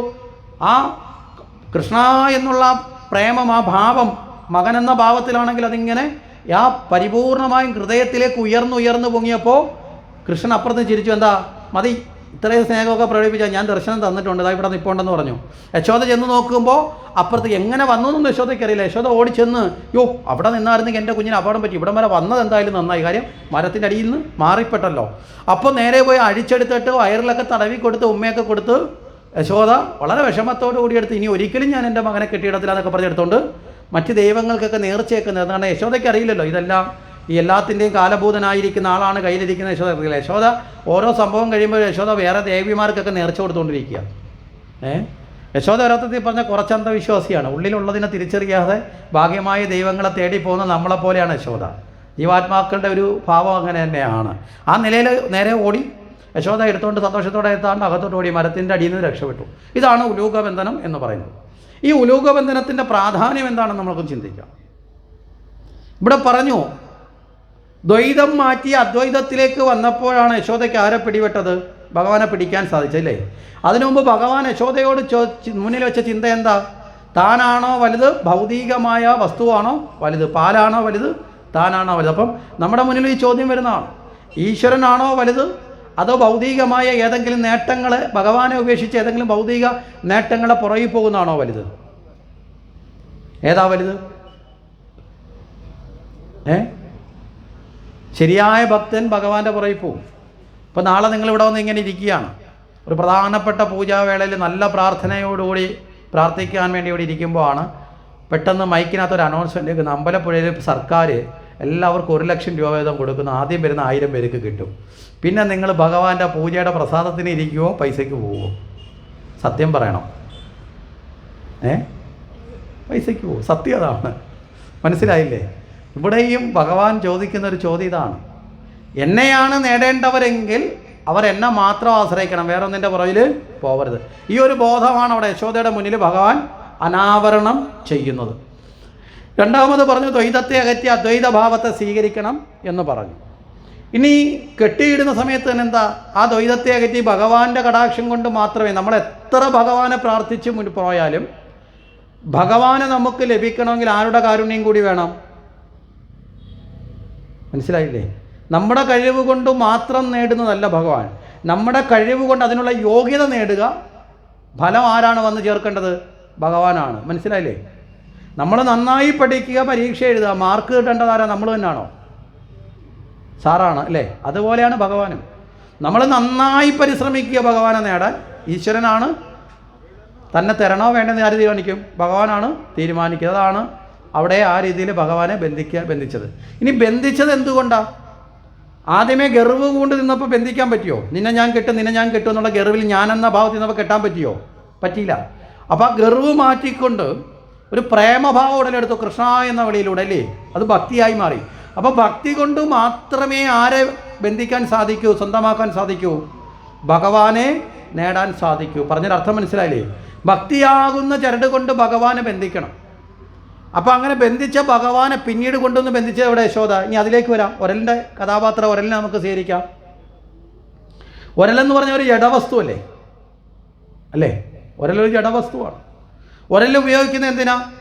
ആ കൃഷ്ണ എന്നുള്ള പ്രേമം ആ ഭാവം മകൻ എന്ന ഭാവത്തിലാണെങ്കിൽ അതിങ്ങനെ ആ പരിപൂർണമായും ഹൃദയത്തിലേക്ക് ഉയർന്നുയർന്നു ഉയർന്നു പൊങ്ങിയപ്പോൾ കൃഷ്ണൻ അപ്പുറത്ത് ചിരിച്ചു എന്താ? മതി. ഇത്രയും സ്നേഹമൊക്കെ പ്രകടിപ്പിച്ചാൽ ഞാൻ ദർശനം തന്നിട്ടുണ്ട്. അതാ ഇവിടെ നിൽപ്പുണ്ടെന്ന് പറഞ്ഞു. യശോദ ചെന്ന് നോക്കുമ്പോൾ അപ്പുറത്ത് എങ്ങനെ വന്നു എന്നൊന്നും യശോദയ്ക്ക് അറിയില്ല യശോദ ഓടിച്ചെന്ന് യോ അവിടെ നിന്നായിരുന്നെങ്കിൽ എന്റെ കുഞ്ഞിന് അപകടം പറ്റി. ഇവിടം വരെ വന്നത് എന്തായാലും നന്നായി. കാര്യം മരത്തിന്റെ അടിയിൽ നിന്ന് മാറിപ്പെട്ടല്ലോ. അപ്പോൾ നേരെ പോയി അഴിച്ചെടുത്തിട്ട് വയറിലൊക്കെ തടവി കൊടുത്ത് ഉമ്മയൊക്കെ കൊടുത്ത് യശോദ വളരെ വിഷമത്തോടു കൂടി എടുത്ത് ഇനി ഒരിക്കലും ഞാൻ എന്റെ മകനെ കെട്ടിയിടത്തില്ല എന്നൊക്കെ പറഞ്ഞെടുത്തോണ്ട് മറ്റ് ദൈവങ്ങൾക്കൊക്കെ നേർച്ചയൊക്കെ നേർന്നാണ് യശോദയ്ക്ക് അറിയില്ലല്ലോ ഇതെല്ലാം ഈ എല്ലാത്തിന്റെയും കാലഭൂതനായിരിക്കുന്ന ആളാണ് കയ്യിലിരിക്കുന്ന യശോദ. അറിയില്ല. യശോദ ഓരോ സംഭവം കഴിയുമ്പോൾ യശോദ വേറെ ദേവിമാർക്കൊക്കെ നേർച്ച കൊടുത്തുകൊണ്ടിരിക്കുക ഏ? യശോദ ഒരർത്ഥത്തിൽ പറഞ്ഞ കുറച്ച് അന്ധവിശ്വാസിയാണ്. ഉള്ളിലുള്ളതിനെ തിരിച്ചറിയാതെ ഭാഗ്യമായ ദൈവങ്ങളെ തേടി പോകുന്ന നമ്മളെപ്പോലെയാണ് യശോദ. ജീവാത്മാക്കളുടെ ഒരു ഭാവം അങ്ങനെ തന്നെയാണ്. ആ നിലയിൽ നേരെ ഓടി യശോദ എടുത്തുകൊണ്ട് സന്തോഷത്തോടെ എത്താണ്ട് അകത്തോട്ട് ഓടി മരത്തിന്റെ അടിയിൽ നിന്ന് രക്ഷപ്പെട്ടു. ഇതാണ് ഉലൂകബന്ധനം എന്ന് പറയുന്നത്. ഈ ഉലൂകബന്ധനത്തിന്റെ പ്രാധാന്യം എന്താണെന്ന് നമ്മൾക്ക് ചിന്തിക്കാം. ഇവിടെ പറഞ്ഞു ദ്വൈതം മാറ്റി അദ്വൈതത്തിലേക്ക് വന്നപ്പോഴാണ് യശോദയ്ക്ക് ആരെ പിടിപെട്ടത്? ഭഗവാനെ പിടിക്കാൻ സാധിച്ചല്ലേ? അതിനു മുമ്പ് ഭഗവാൻ യശോദയോട് ചോ മുന്നിൽ വെച്ച ചിന്ത എന്താ? താനാണോ വലുത്? ഭൗതികമായ വസ്തുവാണോ വലുത്? പാലാണോ വലുത്? താനാണോ വലുത്? അപ്പം നമ്മുടെ മുന്നിൽ ഈ ചോദ്യം വരുന്നതാണ്. ഈശ്വരനാണോ വലുത്? അതോ ഭൗതികമായ ഏതെങ്കിലും നേട്ടങ്ങൾ ഭഗവാനെ ഉപേക്ഷിച്ച് ഏതെങ്കിലും ഭൗതിക നേട്ടങ്ങളെ പുറകിൽ പോകുന്നതാണോ വലുത്? ഏതാ വലുത്? ഏ? ശരിയായ ഭക്തൻ ഭഗവാന്റെ പുറകിൽ പോകും. ഇപ്പം നാളെ നിങ്ങൾ ഇവിടെ വന്ന് ഇങ്ങനെ ഇരിക്കുകയാണ്. ഒരു പ്രധാനപ്പെട്ട പൂജാവേളയിൽ നല്ല പ്രാർത്ഥനയോടുകൂടി പ്രാർത്ഥിക്കാൻ വേണ്ടി ഇവിടെ ഇരിക്കുമ്പോൾ ആണ് പെട്ടെന്ന് മൈക്കിനകത്ത് ഒരു അനൗൺസ്മെന്റ് കേൾക്കുന്നത്. അമ്പലപ്പുഴയിൽ സർക്കാർ എല്ലാവർക്കും ഒരു ലക്ഷം രൂപ വീതം കൊടുക്കുന്ന. ആദ്യം വരുന്ന ആയിരം പേർക്ക് കിട്ടും. പിന്നെ നിങ്ങൾ ഭഗവാന്റെ പൂജയുടെ പ്രസാദത്തിന് ഇരിക്കുമോ പൈസയ്ക്ക് പോവുമോ സത്യം പറയണം. ഏ? പൈസയ്ക്ക് പോകും സത്യം അതാണ്. മനസ്സിലായില്ലേ? ഇവിടെയും ഭഗവാൻ ചോദിക്കുന്ന ഒരു ചോദ്യം ഇതാണ്. എന്നെയാണ് നേടേണ്ടവരെങ്കിൽ അവർ എന്നെ മാത്രം ആശ്രയിക്കണം. വേറെ ഒന്നിന്റെ പുറകിൽ പോകരുത് ഈ ഒരു ബോധമാണ് അവിടെ യശോദയുടെ മുന്നിൽ ഭഗവാൻ അനാവരണം ചെയ്യുന്നത്. രണ്ടാമത് പറഞ്ഞു ദ്വൈതത്തെ അകറ്റി അദ്വൈത ഭാവത്തെ സ്വീകരിക്കണം എന്ന് പറഞ്ഞു. ഇനി കെട്ടിയിടുന്ന സമയത്ത് തന്നെ എന്താ? ആ ദ്വൈതത്തെ അകറ്റി ഭഗവാന്റെ കടാക്ഷം കൊണ്ട് മാത്രമേ നമ്മൾ എത്ര ഭഗവാനെ പ്രാർത്ഥിച്ച് മുൻ പോയാലും ഭഗവാനെ നമുക്ക് ലഭിക്കണമെങ്കിൽ ആരുടെ കാരുണ്യം കൂടി വേണം? മനസ്സിലായില്ലേ? നമ്മുടെ കഴിവ് കൊണ്ട് മാത്രം നേടുന്നതല്ല ഭഗവാൻ. നമ്മുടെ കഴിവ് കൊണ്ട് അതിനുള്ള യോഗ്യത നേടുക. ഫലം ആരാണ് വന്ന് ചേർക്കേണ്ടത്? ഭഗവാനാണ്. മനസ്സിലായില്ലേ? നമ്മൾ നന്നായി പഠിക്കുക പരീക്ഷ എഴുതുക മാർക്ക് കിട്ടേണ്ടതാരാ നമ്മൾ തന്നെയാണോ? സാറാണ് അല്ലേ? അതുപോലെയാണ് ഭഗവാനും. നമ്മൾ നന്നായി പരിശ്രമിക്കുക ഭഗവാനെ നേടാൻ. ഈശ്വരനാണ്. തന്നെ തരണോ വേണ്ടെന്ന് ആര് തീരുമാനിക്കും? ഭഗവാനാണ് തീരുമാനിക്കുന്നത്. അതാണ് അവിടെ ആ രീതിയിൽ ഭഗവാനെ ബന്ധിക്കുക ബന്ധിച്ചത്. ഇനി ബന്ധിച്ചത് എന്തുകൊണ്ടാണ് ആദ്യമേ ഗർവ് കൊണ്ട് നിന്നപ്പോൾ ബന്ധിക്കാൻ പറ്റിയോ? നിന്നെ ഞാൻ കെട്ടും നിന്നെ ഞാൻ കെട്ടും എന്നുള്ള ഗർവിൽ എന്ന ഭാവത്തിൽ നിന്നപ്പോൾ കെട്ടാൻ പറ്റിയോ? പറ്റിയില്ല. അപ്പോൾ ആ ഗർവ് മാറ്റിക്കൊണ്ട് ഒരു പ്രേമഭാവം ഉടലെടുത്തു കൃഷ്ണ എന്ന വിളിയിലൂടെ അല്ലേ? അത് ഭക്തിയായി മാറി. അപ്പോൾ ഭക്തി കൊണ്ട് മാത്രമേ ആരെ ബന്ധിക്കാൻ സാധിക്കൂ സ്വന്തമാക്കാൻ സാധിക്കൂ? ഭഗവാനെ നേടാൻ സാധിക്കൂ. പറഞ്ഞൊരു അർത്ഥം മനസ്സിലായില്ലേ? ഭക്തിയാകുന്ന ചരട് കൊണ്ട് ഭഗവാനെ ബന്ധിക്കണം. അപ്പോൾ അങ്ങനെ ബന്ധിച്ച ഭഗവാനെ പിന്നീട് കൊണ്ടുവന്ന് ബന്ധിച്ചത് എവിടെ? യശോദ. ഇനി അതിലേക്ക് വരാം. ഒരലിന്റെ കഥാപാത്രം ഒരലിനെ നമുക്ക് സ്വീകരിക്കാം. ഒരലെന്ന് പറഞ്ഞ ഒരു ജഡവസ്തു അല്ലേ? അല്ലേ? ഒരലൊരു ജഡവസ്തുവാണ്. ഒരൽ ഉപയോഗിക്കുന്നത് എന്തിനാ?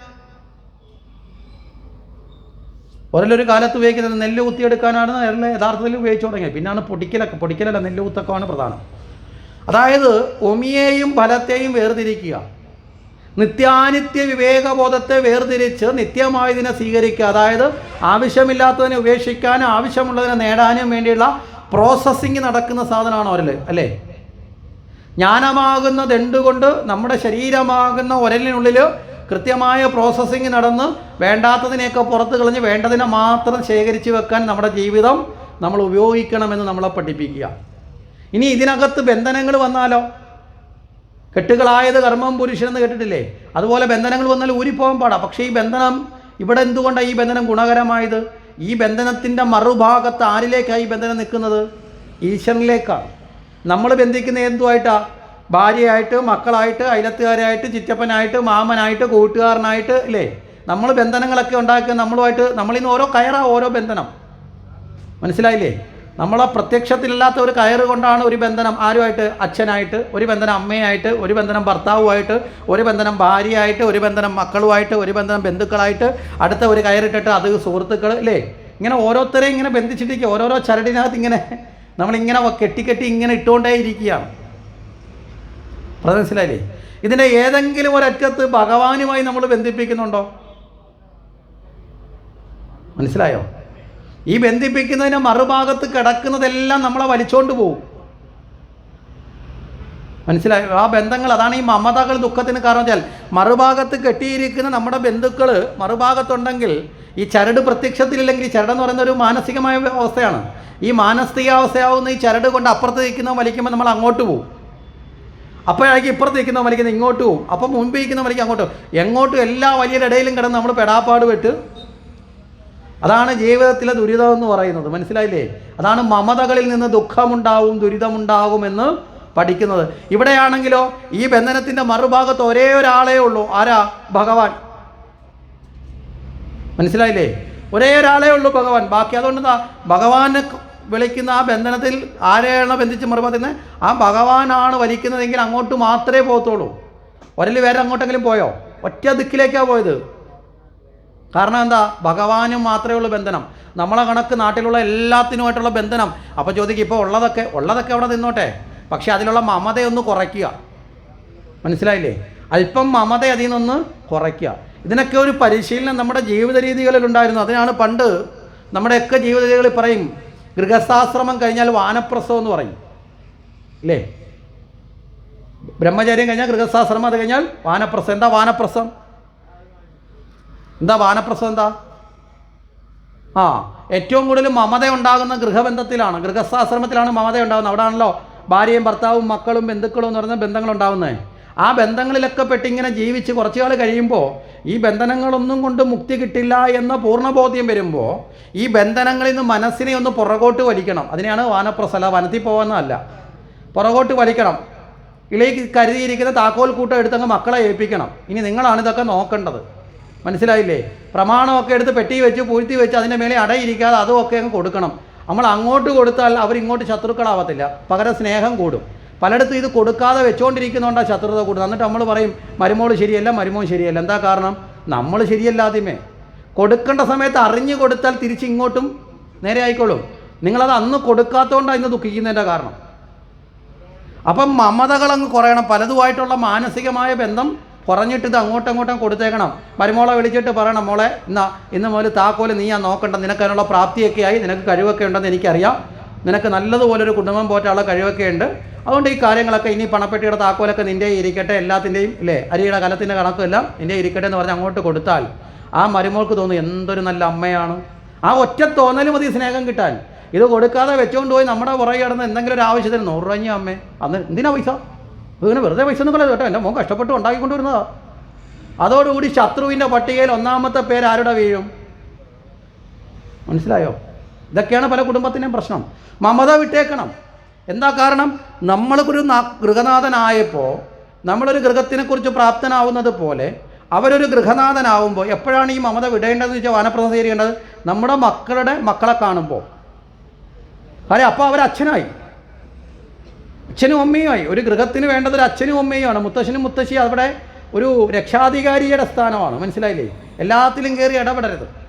ഒരലൊരു കാലത്ത് ഉപയോഗിക്കുന്നത് നെല്ല് കുത്തിയെടുക്കാനാണ് നെല്ല് യഥാർത്ഥത്തിൽ ഉപയോഗിച്ചു തുടങ്ങിയത്. പിന്നാണ് പൊടിക്കലൊക്കെ പൊടിക്കലല്ല നെല്ല് കുത്തൊക്കെയാണ് പ്രധാനം. അതായത് ഒമിയെയും ഫലത്തെയും വേർതിരിക്കുക. നിത്യാനിത്യ വിവേകബോധത്തെ വേർതിരിച്ച് നിത്യമായതിനെ സ്വീകരിക്കുക. അതായത് ആവശ്യമില്ലാത്തതിനെ ഉപേക്ഷിക്കാനും ആവശ്യമുള്ളതിനെ നേടാനും വേണ്ടിയുള്ള പ്രോസസ്സിങ് നടക്കുന്ന സാധനമാണ് ഒരൽ അല്ലേ? ജ്ഞാനമാകുന്നതെണ്ടുകൊണ്ട് നമ്മുടെ ശരീരമാകുന്ന ഒരലിനുള്ളിൽ കൃത്യമായ പ്രോസസ്സിങ് നടന്ന് വേണ്ടാത്തതിനെയൊക്കെ പുറത്ത് കളഞ്ഞ് വേണ്ടതിനെ മാത്രം ശേഖരിച്ച് വെക്കാൻ നമ്മുടെ ജീവിതം നമ്മൾ ഉപയോഗിക്കണമെന്ന് നമ്മളെ പഠിപ്പിക്കുക. ഇനി ഇതിനകത്ത് ബന്ധനങ്ങൾ വന്നാലോ? കെട്ടുകളായത് കർമ്മം പുരുഷനെന്ന് കേട്ടിട്ടില്ലേ? അതുപോലെ ബന്ധനങ്ങൾ വന്നാൽ ഊരിപ്പോകാൻ പാടാം. പക്ഷേ ഈ ബന്ധനം ഇവിടെ എന്തുകൊണ്ടാണ് ഈ ബന്ധനം ഗുണകരമായത്? ഈ ബന്ധനത്തിന്റെ മറുഭാഗത്ത് ആരിലേക്കാണ് ഈ ബന്ധനം നിൽക്കുന്നത്? ഈശ്വരനിലേക്കാണ് നമ്മൾ ബന്ധിക്കുന്ന എന്തുമായിട്ടാണ് ഭാര്യയായിട്ട് മക്കളായിട്ട് അയലത്തുകാരായിട്ട് ചിറ്റപ്പനായിട്ട് മാമനായിട്ട് കൂട്ടുകാരനായിട്ട് അല്ലേ നമ്മൾ ബന്ധനങ്ങളൊക്കെ ഉണ്ടാക്കുക നമ്മളുമായിട്ട് നമ്മളിന്ന് ഓരോ കയറാ ഓരോ ബന്ധനം. മനസ്സിലായില്ലേ? നമ്മളെ പ്രത്യക്ഷത്തിലില്ലാത്ത ഒരു കയറ് കൊണ്ടാണ് ഒരു ബന്ധനം ആരുമായിട്ട്? അച്ഛനായിട്ട് ഒരു ബന്ധനം അമ്മയായിട്ട് ഒരു ബന്ധനം ഭർത്താവുമായിട്ട് ഒരു ബന്ധനം ഭാര്യയായിട്ട് ഒരു ബന്ധനം മക്കളുമായിട്ട് ഒരു ബന്ധനം ബന്ധുക്കളായിട്ട് അടുത്ത ഒരു കയറിട്ടിട്ട് അത് സുഹൃത്തുക്കൾ അല്ലേ ഇങ്ങനെ ഓരോരുത്തരെയും ഇങ്ങനെ ബന്ധിച്ചിട്ടിരിക്കുക ഓരോരോ ചരടിനകത്ത് ഇങ്ങനെ നമ്മളിങ്ങനെ കെട്ടിക്കെട്ടി കെട്ടി ഇങ്ങനെ ഇട്ടുകൊണ്ടേ ഇരിക്കുകയാണ് മനസ്സിലായില്ലേ? ഇതിന്റെ ഏതെങ്കിലും ഒരറ്റത്ത് ഭഗവാനുമായി നമ്മൾ ബന്ധിപ്പിക്കുന്നുണ്ടോ? മനസ്സിലായോ? ഈ ബന്ധിപ്പിക്കുന്നതിന് മറുഭാഗത്ത് കിടക്കുന്നതെല്ലാം നമ്മളെ വലിച്ചോണ്ട് പോകും മനസ്സിലായോ? ആ ബന്ധങ്ങൾ അതാണ് ഈ മമതകൾ ദുഃഖത്തിന് കാരണം വെച്ചാൽ മറുഭാഗത്ത് കെട്ടിയിരിക്കുന്ന നമ്മുടെ ബന്ധുക്കൾ മറുഭാഗത്തുണ്ടെങ്കിൽ ഈ ചരട് പ്രത്യക്ഷത്തിലില്ലെങ്കിൽ ഈ ചരടെന്ന് പറയുന്ന ഒരു മാനസികമായ അവസ്ഥയാണ്. ഈ മാനസികാവസ്ഥയാവുന്ന ഈ ചരട് കൊണ്ട് അപ്പുറത്ത് നിൽക്കുന്ന വലിക്കുമ്പോൾ നമ്മൾ അങ്ങോട്ട് പോകും അപ്പോഴായിരിക്കും ഇപ്പുറത്ത് നിൽക്കുന്ന വലിക്കുന്ന ഇങ്ങോട്ട് പോകും അപ്പം മുൻപ് നിൽക്കുന്ന വലിക്കും അങ്ങോട്ട്. എങ്ങോട്ടും എല്ലാ വലിയ ഇടയിലും കിടന്ന് നമ്മൾ പെടാപ്പാട് പെട്ട് അതാണ് ജീവിതത്തിലെ ദുരിതം എന്ന് പറയുന്നത്. മനസ്സിലായില്ലേ? അതാണ് മമതകളിൽ നിന്ന് ദുഃഖമുണ്ടാവും ദുരിതമുണ്ടാകുമെന്ന് പഠിക്കുന്നത്. ഇവിടെയാണെങ്കിലോ ഈ ബന്ധനത്തിന്റെ മറുഭാഗത്ത് ഒരേ ഒരാളേ ഉള്ളൂ. ആരാ? ഭഗവാൻ. മനസ്സിലായില്ലേ? ഒരേ ഒരാളേ ഉള്ളൂ ഭഗവാൻ. ബാക്കി അതുകൊണ്ട് എന്താ? ഭഗവാനെ വിളിക്കുന്ന ആ ബന്ധനത്തിൽ ആരെയാണ് ബന്ധിച്ച് മറുപടി ആ ഭഗവാനാണ് വലിക്കുന്നതെങ്കിൽ അങ്ങോട്ട് മാത്രമേ പോകത്തുള്ളൂ. ഒരൽ വേറെ അങ്ങോട്ടെങ്കിലും പോയോ? ഒറ്റ ദിക്കിലേക്കാണ് പോയത്. കാരണം എന്താ? ഭഗവാനും മാത്രമേ ഉള്ളൂ ബന്ധനം. നമ്മളെ കണക്ക് നാട്ടിലുള്ള എല്ലാത്തിനുമായിട്ടുള്ള ബന്ധനം. അപ്പോൾ ചോദിക്കും ഇപ്പോൾ ഉള്ളതൊക്കെ ഉള്ളതൊക്കെ അവിടെ നിന്നോട്ടെ? പക്ഷേ അതിലുള്ള മമതയൊന്ന് കുറയ്ക്കുക. മനസ്സിലായില്ലേ? അല്പം മമത അതിൽ നിന്നൊന്ന് കുറയ്ക്കുക. ഇതിനൊക്കെ ഒരു പരിശീലനം നമ്മുടെ ജീവിത രീതികളിൽ ഉണ്ടായിരുന്നു അതിനാണ് പണ്ട് നമ്മുടെയൊക്കെ ജീവിത രീതികളിൽ പറയും ഗൃഹസ്ഥാശ്രമം കഴിഞ്ഞാൽ വാനപ്രസവം എന്ന് പറയും. ഇല്ലേ? ബ്രഹ്മചര്യം കഴിഞ്ഞാൽ ഗൃഹസ്ഥാശ്രമം അത് കഴിഞ്ഞാൽ വാനപ്രസവം. എന്താ വാനപ്രസം എന്താ വാനപ്രസം എന്താ? ആ ഏറ്റവും കൂടുതൽ മമത ഉണ്ടാകുന്ന ഗൃഹബന്ധത്തിലാണ് ഗൃഹസ്ഥാശ്രമത്തിലാണ് മമത ഉണ്ടാകുന്നത്. അവിടെ ആണല്ലോ ഭാര്യയും ഭർത്താവും മക്കളും ബന്ധുക്കളും എന്ന് പറയുന്ന ബന്ധങ്ങൾ ഉണ്ടാകുന്നത് ആ ബന്ധങ്ങളിലൊക്കെ പെട്ടിങ്ങനെ ജീവിച്ച് കുറച്ച് കാലം കഴിയുമ്പോൾ ഈ ബന്ധനങ്ങളൊന്നും കൊണ്ട് മുക്തി കിട്ടില്ല എന്ന പൂർണബോധ്യം വരുമ്പോൾ ഈ ബന്ധനങ്ങളിൽ നിന്ന് മനസ്സിനെ ഒന്ന് പുറകോട്ട് വലിക്കണം. അതിനെയാണ് വാനപ്രസല. വനത്തിൽ പോകുന്നതല്ല പുറകോട്ട് വലിക്കണം. ഇളയിൽ കരുതിയിരിക്കുന്ന താക്കോൽ കൂട്ടം എടുത്തങ്ങ് മക്കളെ ഏൽപ്പിക്കണം. ഇനി നിങ്ങളാണ് ഇതൊക്കെ നോക്കേണ്ടത്. മനസ്സിലായില്ലേ? പ്രമാണമൊക്കെ എടുത്ത് പെട്ടി വെച്ച് പൂഴ്ത്തി വെച്ച് അതിന്റെ മേലെ അടയിരിക്കാതെ അതുമൊക്കെ അങ്ങ് കൊടുക്കണം. നമ്മൾ അങ്ങോട്ട് കൊടുത്താൽ അവരിങ്ങോട്ട് ശത്രുക്കളാവത്തില്ല. പകരം സ്നേഹം കൂടും. പലയിടത്തും ഇത് കൊടുക്കാതെ വെച്ചുകൊണ്ടിരിക്കുന്നതുകൊണ്ടാണ് ശത്രുത കൂടുന്നത്. എന്നിട്ട് നമ്മൾ പറയും മരുമോൾ ശരിയല്ല മരുമോൻ ശരിയല്ല. എന്താ കാരണം? നമ്മൾ ശരിയല്ല ആദ്യമേ കൊടുക്കേണ്ട സമയത്ത് അറിഞ്ഞു കൊടുത്താൽ തിരിച്ച് ഇങ്ങോട്ടും നേരെ ആയിക്കോളും. നിങ്ങളത് അന്ന് കൊടുക്കാത്തതുകൊണ്ടാണ് ഇന്ന് ദുഃഖിക്കുന്നതിന്റെ കാരണം. അപ്പം മമതകൾ അങ്ങ് കുറയണം. പലതുമായിട്ടുള്ള മാനസികമായ ബന്ധം കുറഞ്ഞിട്ട് ഇത് അങ്ങോട്ടും അങ്ങോട്ടും കൊടുത്തേക്കണം. മരുമോളെ വിളിച്ചിട്ട് പറയണം മോളെ എന്നാ ഇന്ന് മുതൽ താക്കോൽ നീ ഞാൻ നോക്കണ്ട. നിനക്ക് പ്രാപ്തിയൊക്കെ ആയി നിനക്ക് കഴിവൊക്കെ ഉണ്ടെന്ന് എനിക്കറിയാം. നിനക്ക് നല്ലതുപോലെ ഒരു കുടുംബം പോറ്റാനുള്ള കഴിവൊക്കെ ഉണ്ട് അതുകൊണ്ട് ഈ കാര്യങ്ങളൊക്കെ ഇനി പണപ്പെട്ടിയുടെ താക്കോലൊക്കെ നിന്റെ ഇരിക്കട്ടെ എല്ലാത്തിന്റെയും ഇല്ലേ? അരിയുടെ കലത്തിന്റെ കണക്കെല്ലാം നിന്റെ ഇരിക്കട്ടെ എന്ന് പറഞ്ഞ് അങ്ങോട്ട് കൊടുത്താൽ ആ മരുമോൾക്ക് തോന്നും എന്തൊരു നല്ല അമ്മയാണ്. ആ ഒറ്റ തോന്നൽ മതി സ്നേഹം കിട്ടാൻ. ഇത് കൊടുക്കാതെ വെച്ചുകൊണ്ട് പോയി നമ്മുടെ പുറകെ കിടന്ന് എന്തെങ്കിലും ഒരു ആവശ്യത്തിന് നൂറ് രൂപ അമ്മേ. അന്ന് എന്തിനാ പൈസ? ഇതിന് വെറുതെ പൈസ ഒന്നും കളയാം കേട്ടോ. എന്റെ മോൻ കഷ്ടപ്പെട്ട് ഉണ്ടാക്കിക്കൊണ്ടിരുന്നതാ. അതോടുകൂടി ശത്രുവിന്റെ പട്ടികയിൽ ഒന്നാമത്തെ പേര് ആരുടെ വീഴും? മനസ്സിലായോ? ഇതൊക്കെയാണ് പല കുടുംബത്തിന്റെയും പ്രശ്നം. മമത വിട്ടേക്കണം. എന്താ കാരണം? നമ്മൾക്കൊരു നാ- ഗൃഹനാഥനായപ്പോൾ നമ്മളൊരു ഗൃഹത്തിനെക്കുറിച്ച് പ്രാപ്തനാവുന്നത് പോലെ അവരൊരു ഗൃഹനാഥനാവുമ്പോൾ എപ്പോഴാണ് ഈ മമത വിടേണ്ടതെന്ന് വെച്ചാൽ വാനപ്രസം ചെയ്യേണ്ടത് നമ്മുടെ മക്കളുടെ മക്കളെ കാണുമ്പോൾ അല്ലെ അപ്പോൾ അവർ അച്ഛനായി. അച്ഛനും അമ്മയുമായി ഒരു ഗൃഹത്തിന് വേണ്ടത് ഒരു അച്ഛനും അമ്മയുമാണ് മുത്തശ്ശനും മുത്തശ്ശി അവിടെ ഒരു രക്ഷാധികാരിയുടെ സ്ഥാനമാണ്. മനസ്സിലായില്ലേ? എല്ലാത്തിലും കയറി ഇടപെടരുത്.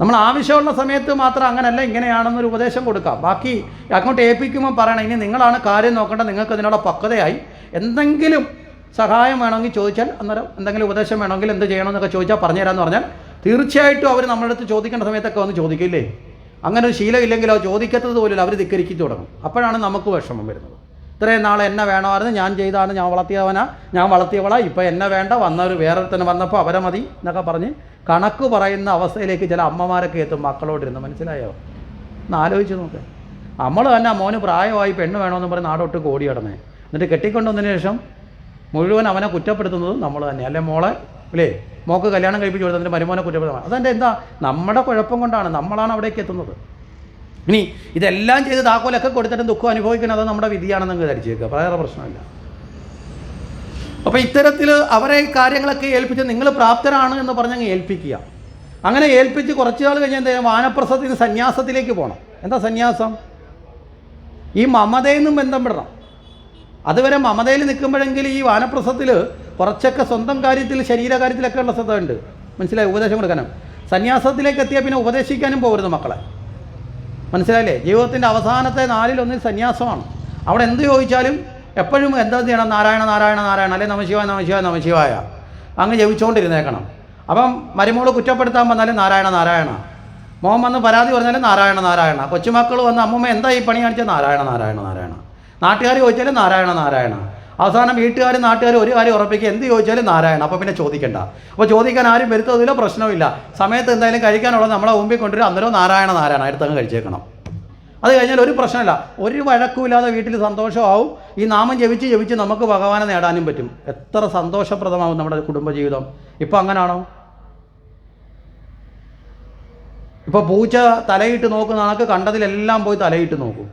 നമ്മൾ ആവശ്യമുള്ള സമയത്ത് മാത്രം അങ്ങനല്ല ഇങ്ങനെയാണെന്നൊരു ഉപദേശം കൊടുക്കാം. ബാക്കി അങ്ങോട്ട് ഏൽപ്പിക്കുമ്പോൾ പറയണം ഇനി നിങ്ങളാണ് കാര്യം നോക്കേണ്ടത് നിങ്ങൾക്ക് അതിനുള്ള പക്വതയായി. എന്തെങ്കിലും സഹായം വേണമെങ്കിൽ ചോദിച്ചാൽ അന്നേരം എന്തെങ്കിലും ഉപദേശം വേണമെങ്കിൽ എന്ത് ചെയ്യണമെന്നൊക്കെ ചോദിച്ചാൽ പറഞ്ഞു പറഞ്ഞുതരാമെന്ന് പറഞ്ഞാൽ തീർച്ചയായിട്ടും അവർ നമ്മുടെ അടുത്ത് ചോദിക്കേണ്ട സമയത്തൊക്കെ വന്ന് ചോദിക്കില്ലേ? അങ്ങനെ ഒരു ശീലം അവർ ചോദിക്കത്തത് പോലും അവർ ധിക്കരിക്കു തുടങ്ങും. അപ്പോഴാണ് നമുക്ക് വിഷമം വരുന്നത്. ഇത്രയും നാളെ എന്നെ വേണമായിരുന്നു ഞാൻ ചെയ്താണ് ഞാൻ വളർത്തിയവനാ ഞാൻ വളർത്തിയവളാ ഇപ്പം എന്നെ വേണ്ട വന്നവർ വേറെ തന്നെ വന്നപ്പോൾ അവരെ മതി എന്നൊക്കെ പറഞ്ഞ് കണക്ക് പറയുന്ന അവസ്ഥയിലേക്ക് ചില അമ്മമാരൊക്കെ എത്തും മക്കളോടിരുന്ന്. മനസ്സിലായോ? ഒന്ന് ആലോചിച്ച് നോക്ക്. നമ്മൾ തന്നെ മോന് പ്രായമായി പെണ്ണ് വേണമെന്ന് പറഞ്ഞ് നാടോട്ട് കോടി കിടന്നേ. എന്നിട്ട് കെട്ടിക്കൊണ്ടുവന്നതിന് ശേഷം മുഴുവൻ അവനെ കുറ്റപ്പെടുത്തുന്നത് നമ്മൾ തന്നെ. അല്ലെ മോളെ? അല്ലേ? മോക്ക് കല്യാണം കഴിപ്പിച്ച് കൊടുത്തതിന്റെ മരുമോനെ കുറ്റപ്പെടുത്തണം. അതെന്റെ എന്താ? നമ്മുടെ കുഴപ്പം കൊണ്ടാണ്. നമ്മളാണ് അവിടേക്ക് എത്തുന്നത്. ഇനി ഇതെല്ലാം ചെയ്ത് താക്കോലൊക്കെ കൊടുത്തിട്ട് ദുഃഖം അനുഭവിക്കുന്നത് നമ്മുടെ വിധിയാണെന്ന് വിചാരിച്ചേക്കുക വേറെ പ്രശ്നമില്ല. അപ്പോൾ ഇത്തരത്തിൽ അവരെ കാര്യങ്ങളൊക്കെ ഏൽപ്പിച്ച് നിങ്ങൾ പ്രാപ്തരാണ് എന്ന് പറഞ്ഞങ്ങ് ഏൽപ്പിക്കുക. അങ്ങനെ ഏൽപ്പിച്ച് കുറച്ച് നാൾ കഴിഞ്ഞാൽ എന്താ വാനപ്രസത്തിന് സന്യാസത്തിലേക്ക് പോകണം എന്താ സന്യാസം? ഈ മമതയിൽ നിന്നും ബന്ധപ്പെടണം. അതുവരെ മമതയിൽ നിൽക്കുമ്പോഴെങ്കിൽ ഈ വാനപ്രസത്തിൽ കുറച്ചൊക്കെ സ്വന്തം കാര്യത്തിൽ ശരീരകാര്യത്തിലൊക്കെ ഉള്ള ശ്രദ്ധ ഉണ്ട്. മനസ്സിലായി? ഉപദേശം കൊടുക്കാനും. സന്യാസത്തിലേക്ക് എത്തിയാൽ പിന്നെ ഉപദേശിക്കാനും പോകരുത് മക്കളെ. മനസ്സിലായില്ലേ? ജീവിതത്തിന്റെ അവസാനത്തെ നാലിലൊന്നിൽ സന്യാസമാണ്. അവിടെ എന്ത് ചോദിച്ചാലും എപ്പോഴും എന്താ ചെയ്യണം? നാരായണ നാരായണ നാരായണ. അല്ലെ? നമശിവായ നമശിവായ നമശിവായ അങ്ങ് ജപിച്ചുകൊണ്ടിരുന്നേക്കണം. അപ്പം മരുമോൾ കുറ്റപ്പെടുത്താൻ വന്നാലും നാരായണ നാരായണ. മോൻ വന്ന് പരാതി പറഞ്ഞാലും നാരായണ നാരായണ. കൊച്ചുമക്കൾ വന്ന് അമ്മമ്മ എന്താ ഈ പണി കാണിച്ചാൽ നാരായണ നാരായണ നാരായണ. നാട്ടുകാർ ചോദിച്ചാലും നാരായണ നാരായണ. അവസാനം വീട്ടുകാരും നാട്ടുകാരും ഒരു കാര്യം ഉറപ്പിക്കുക എന്ത് ചോദിച്ചാലും നാരായണ. അപ്പോൾ പിന്നെ ചോദിക്കണ്ട. അപ്പോൾ ചോദിക്കാൻ ആരും വരുത്തതിലോ പ്രശ്നമില്ല സമയത്ത് എന്തായാലും കഴിക്കാനുള്ളത് നമ്മളെ മുമ്പിൽ കൊണ്ടുവരും. അന്നേരം നാരായണ നാരായണ. അടുത്തങ്ങ് കഴിച്ചേക്കണം. അത് കഴിഞ്ഞാൽ ഒരു പ്രശ്നമില്ല. ഒരു വഴക്കുമില്ലാതെ വീട്ടിൽ സന്തോഷമാവും. ഈ നാമം ജപിച്ച് ജപിച്ച് നമുക്ക് ഭഗവാനെ നേടാനും പറ്റും. എത്ര സന്തോഷപ്രദമാവും നമ്മുടെ കുടുംബജീവിതം. ഇപ്പം അങ്ങനാണോ? ഇപ്പോൾ പൂച്ച തലയിട്ട് നോക്കുന്ന കണക്ക് കണ്ടതിലെല്ലാം പോയി തലയിട്ട് നോക്കും.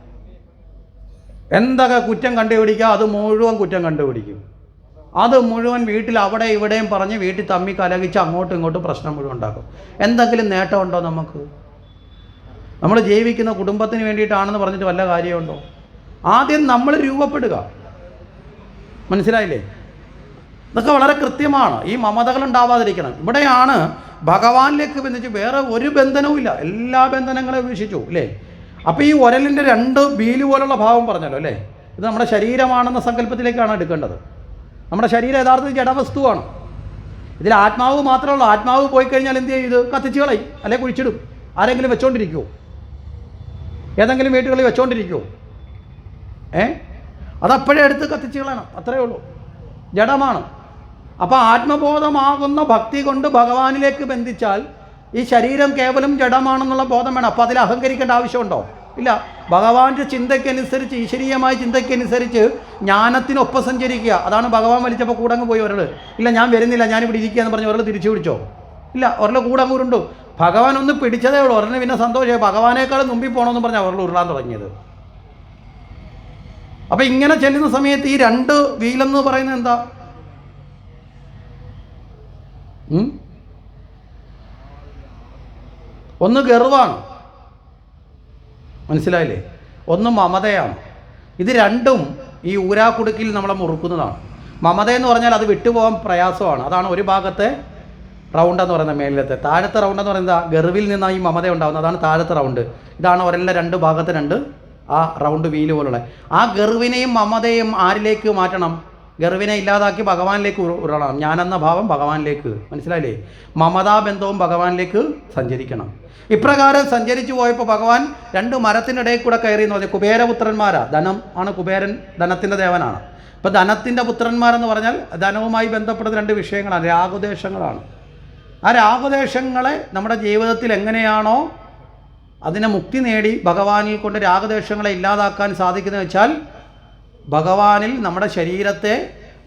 എന്തൊക്കെ കുറ്റം കണ്ടുപിടിക്കുക അത് മുഴുവൻ കുറ്റം കണ്ടുപിടിക്കും. അത് മുഴുവൻ വീട്ടിൽ അവിടെ ഇവിടെയും പറഞ്ഞ് വീട്ടിൽ തമ്മി കലകിച്ച് അങ്ങോട്ടും ഇങ്ങോട്ടും പ്രശ്നം മുഴുവൻ ഉണ്ടാക്കും. എന്തെങ്കിലും നേട്ടമുണ്ടോ നമുക്ക്? നമ്മൾ ജീവിക്കുന്ന കുടുംബത്തിന് വേണ്ടിയിട്ടാണെന്ന് പറഞ്ഞിട്ട് വല്ല കാര്യമുണ്ടോ? ആദ്യം നമ്മൾ രൂപപ്പെടുക. മനസ്സിലായില്ലേ? ഇതൊക്കെ വളരെ കൃത്യമാണ്. ഈ മമതകൾ ഉണ്ടാവാതിരിക്കണം. ഇവിടെയാണ് ഭഗവാനിലേക്ക് ബന്ധിച്ച് വേറെ ഒരു ബന്ധനവും ഇല്ല. എല്ലാ ബന്ധനങ്ങളെ വീക്ഷിച്ചു അല്ലേ? അപ്പോൾ ഈ ഒരലിന്റെ രണ്ട് ബീൽ പോലുള്ള ഭാവം പറഞ്ഞല്ലോ അല്ലേ? ഇത് നമ്മുടെ ശരീരമാണെന്ന സങ്കല്പത്തിലേക്കാണ് എടുക്കേണ്ടത്. നമ്മുടെ ശരീരം യഥാർത്ഥത്തിൽ ജഡവസ്തുവാണ്. ഇതിൽ ആത്മാവ് മാത്രമേ ഉള്ളൂ. ആത്മാവ് പോയി കഴിഞ്ഞാൽ എന്ത് ചെയ്യും? ഇത് കത്തിച്ച് കളയും അല്ലെ കുഴിച്ചിടും. ആരെങ്കിലും വെച്ചോണ്ടിരിക്കുമോ ഏതെങ്കിലും വീട്ടുകളിൽ വെച്ചോണ്ടിരിക്കുമോ ഏ? അതപ്പോഴേ എടുത്ത് കത്തിച്ച് കളയണം അത്രയേ ഉള്ളൂ. ജഡമാണ്. അപ്പോൾ ആത്മബോധമാകുന്ന ഭക്തി കൊണ്ട് ഭഗവാനിലേക്ക് ബന്ധിച്ചാൽ ഈ ശരീരം കേവലം ജഡമാണെന്നുള്ള ബോധം വേണം. അപ്പോൾ അതിൽ അഹങ്കരിക്കേണ്ട ആവശ്യമുണ്ടോ? ഇല്ല. ഭഗവാന്റെ ചിന്തയ്ക്കനുസരിച്ച് ഈശ്വരീയമായ ചിന്തയ്ക്കനുസരിച്ച് ജ്ഞാനത്തിനൊപ്പം സഞ്ചരിക്കുക. അതാണ് ഭഗവാൻ വലിച്ചപ്പോൾ കൂടെ അങ്ങ് പോയി ഒരാൾ ഇല്ല ഞാൻ വരുന്നില്ല ഞാനിവിടെ ഇരിക്കുക എന്ന് പറഞ്ഞ് ഒരാൾ തിരിച്ചു പിടിച്ചോ? ഇല്ല ഒരാൾ കൂടെ അങ്ങ് ഉരുണ്ടു. ഭഗവാൻ ഒന്ന് പിടിച്ചതേ ഉള്ളൂ. ഉടനെ പിന്നെ സന്തോഷമായി. ഭഗവാനേക്കാളും മുമ്പിൽ പോകണമെന്ന് പറഞ്ഞ് അവരുടെ ഉരുളാൻ തുടങ്ങിയത്. അപ്പം ഇങ്ങനെ ചെല്ലുന്ന സമയത്ത് ഈ രണ്ട് വീലെന്ന് പറയുന്നത് എന്താ? ഒന്ന് ഗർവാണ്. മനസ്സിലായില്ലേ? ഒന്ന് മമതയാണ്. ഇത് രണ്ടും ഈ ഊരാക്കുടുക്കിൽ നമ്മളെ മുറുക്കുന്നതാണ്. മമത എന്ന് പറഞ്ഞാൽ അത് വിട്ടുപോകാൻ പ്രയാസമാണ്. അതാണ് ഒരു ഭാഗത്തെ റൗണ്ട് എന്ന് പറയുന്നത് മേലിലത്തെ. താഴത്തെ റൗണ്ട് എന്ന് പറയുന്നത് ഗർവിൽ നിന്നാണ് ഈ മമത ഉണ്ടാകുന്നത് അതാണ് താഴത്തെ റൗണ്ട്. ഇതാണ് ഒരെല്ലാം രണ്ട് ഭാഗത്ത് രണ്ട് ആ റൗണ്ട് വീൽ പോലുള്ള. ആ ഗർവിനെയും മമതയും ആരിലേക്ക് മാറ്റണം? ഗർവിനെ ഇല്ലാതാക്കി ഭഗവാനിലേക്ക് ഉരുളണം ഞാനെന്ന ഭാവം ഭഗവാനിലേക്ക്. മനസ്സിലായില്ലേ? മമതാബന്ധവും ഭഗവാനിലേക്ക് സഞ്ചരിക്കണം. ഇപ്രകാരം സഞ്ചരിച്ചു പോയപ്പോൾ ഭഗവാൻ രണ്ട് മരത്തിനിടയിൽ കൂടെ കയറി എന്ന് പറഞ്ഞാൽ കുബേരപുത്രന്മാരാ. ധനം ആണ് കുബേരൻ. ധനത്തിന്റെ ദേവനാണ്. അപ്പോൾ ധനത്തിന്റെ പുത്രന്മാരെന്ന് പറഞ്ഞാൽ ധനവുമായി ബന്ധപ്പെടുന്ന രണ്ട് വിഷയങ്ങളാണ്. രാഗുദേശങ്ങളാണ് ആ രാഗദേശങ്ങളെ നമ്മുടെ ജീവിതത്തിൽ എങ്ങനെയാണോ അതിനെ മുക്തി നേടി ഭഗവാനിൽ കൊണ്ട് രാഗദേശങ്ങളെ ഇല്ലാതാക്കാൻ സാധിക്കുന്നത് വെച്ചാൽ ഭഗവാനിൽ നമ്മുടെ ശരീരത്തെ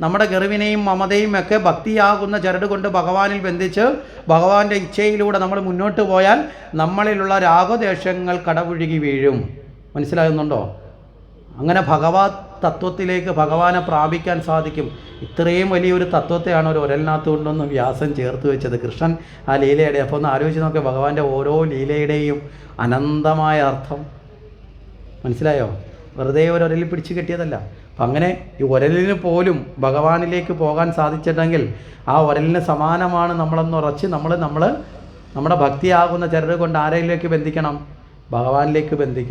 നമ്മുടെ ഗർവിനെയും മമതയും ഒക്കെ ഭക്തിയാകുന്ന ചരട് കൊണ്ട് ഭഗവാനിൽ ബന്ധിച്ച് ഭഗവാന്റെ ഇച്ഛയിലൂടെ നമ്മൾ മുന്നോട്ട് പോയാൽ നമ്മളിലുള്ള രാഗദേശങ്ങൾ കടപുഴുകി വീഴും. മനസ്സിലാകുന്നുണ്ടോ? അങ്ങനെ ഭഗവത് തത്വത്തിലേക്ക് ഭഗവാനെ പ്രാപിക്കാൻ സാധിക്കും. ഇത്രയും വലിയൊരു തത്വത്തെയാണ് ഒരു ഒരലിനകത്ത് കൊണ്ടൊന്ന് വ്യാസം ചേർത്ത് വെച്ചത്. കൃഷ്ണൻ ആ ലീലയുടെ അപ്പോൾ ഒന്ന് ആലോചിച്ച് നോക്കിയാൽ ഭഗവാന്റെ ഓരോ ലീലയുടെയും അനന്തമായ അർത്ഥം. മനസ്സിലായോ? വെറുതെ ഒരു ഒരലിൽ പിടിച്ചു കെട്ടിയതല്ല. അപ്പം അങ്ങനെ ഈ ഒരലിന് പോലും ഭഗവാനിലേക്ക് പോകാൻ സാധിച്ചിട്ടുണ്ടെങ്കിൽ ആ ഒരലിന് സമാനമാണ് നമ്മളെന്ന് ഉറച്ച് നമ്മൾ നമ്മൾ നമ്മുടെ ഭക്തിയാകുന്ന ചരട് കൊണ്ട് ആരെയിലേക്ക് ബന്ധിക്കണം? ഭഗവാനിലേക്ക് ബന്ധിക്കണം.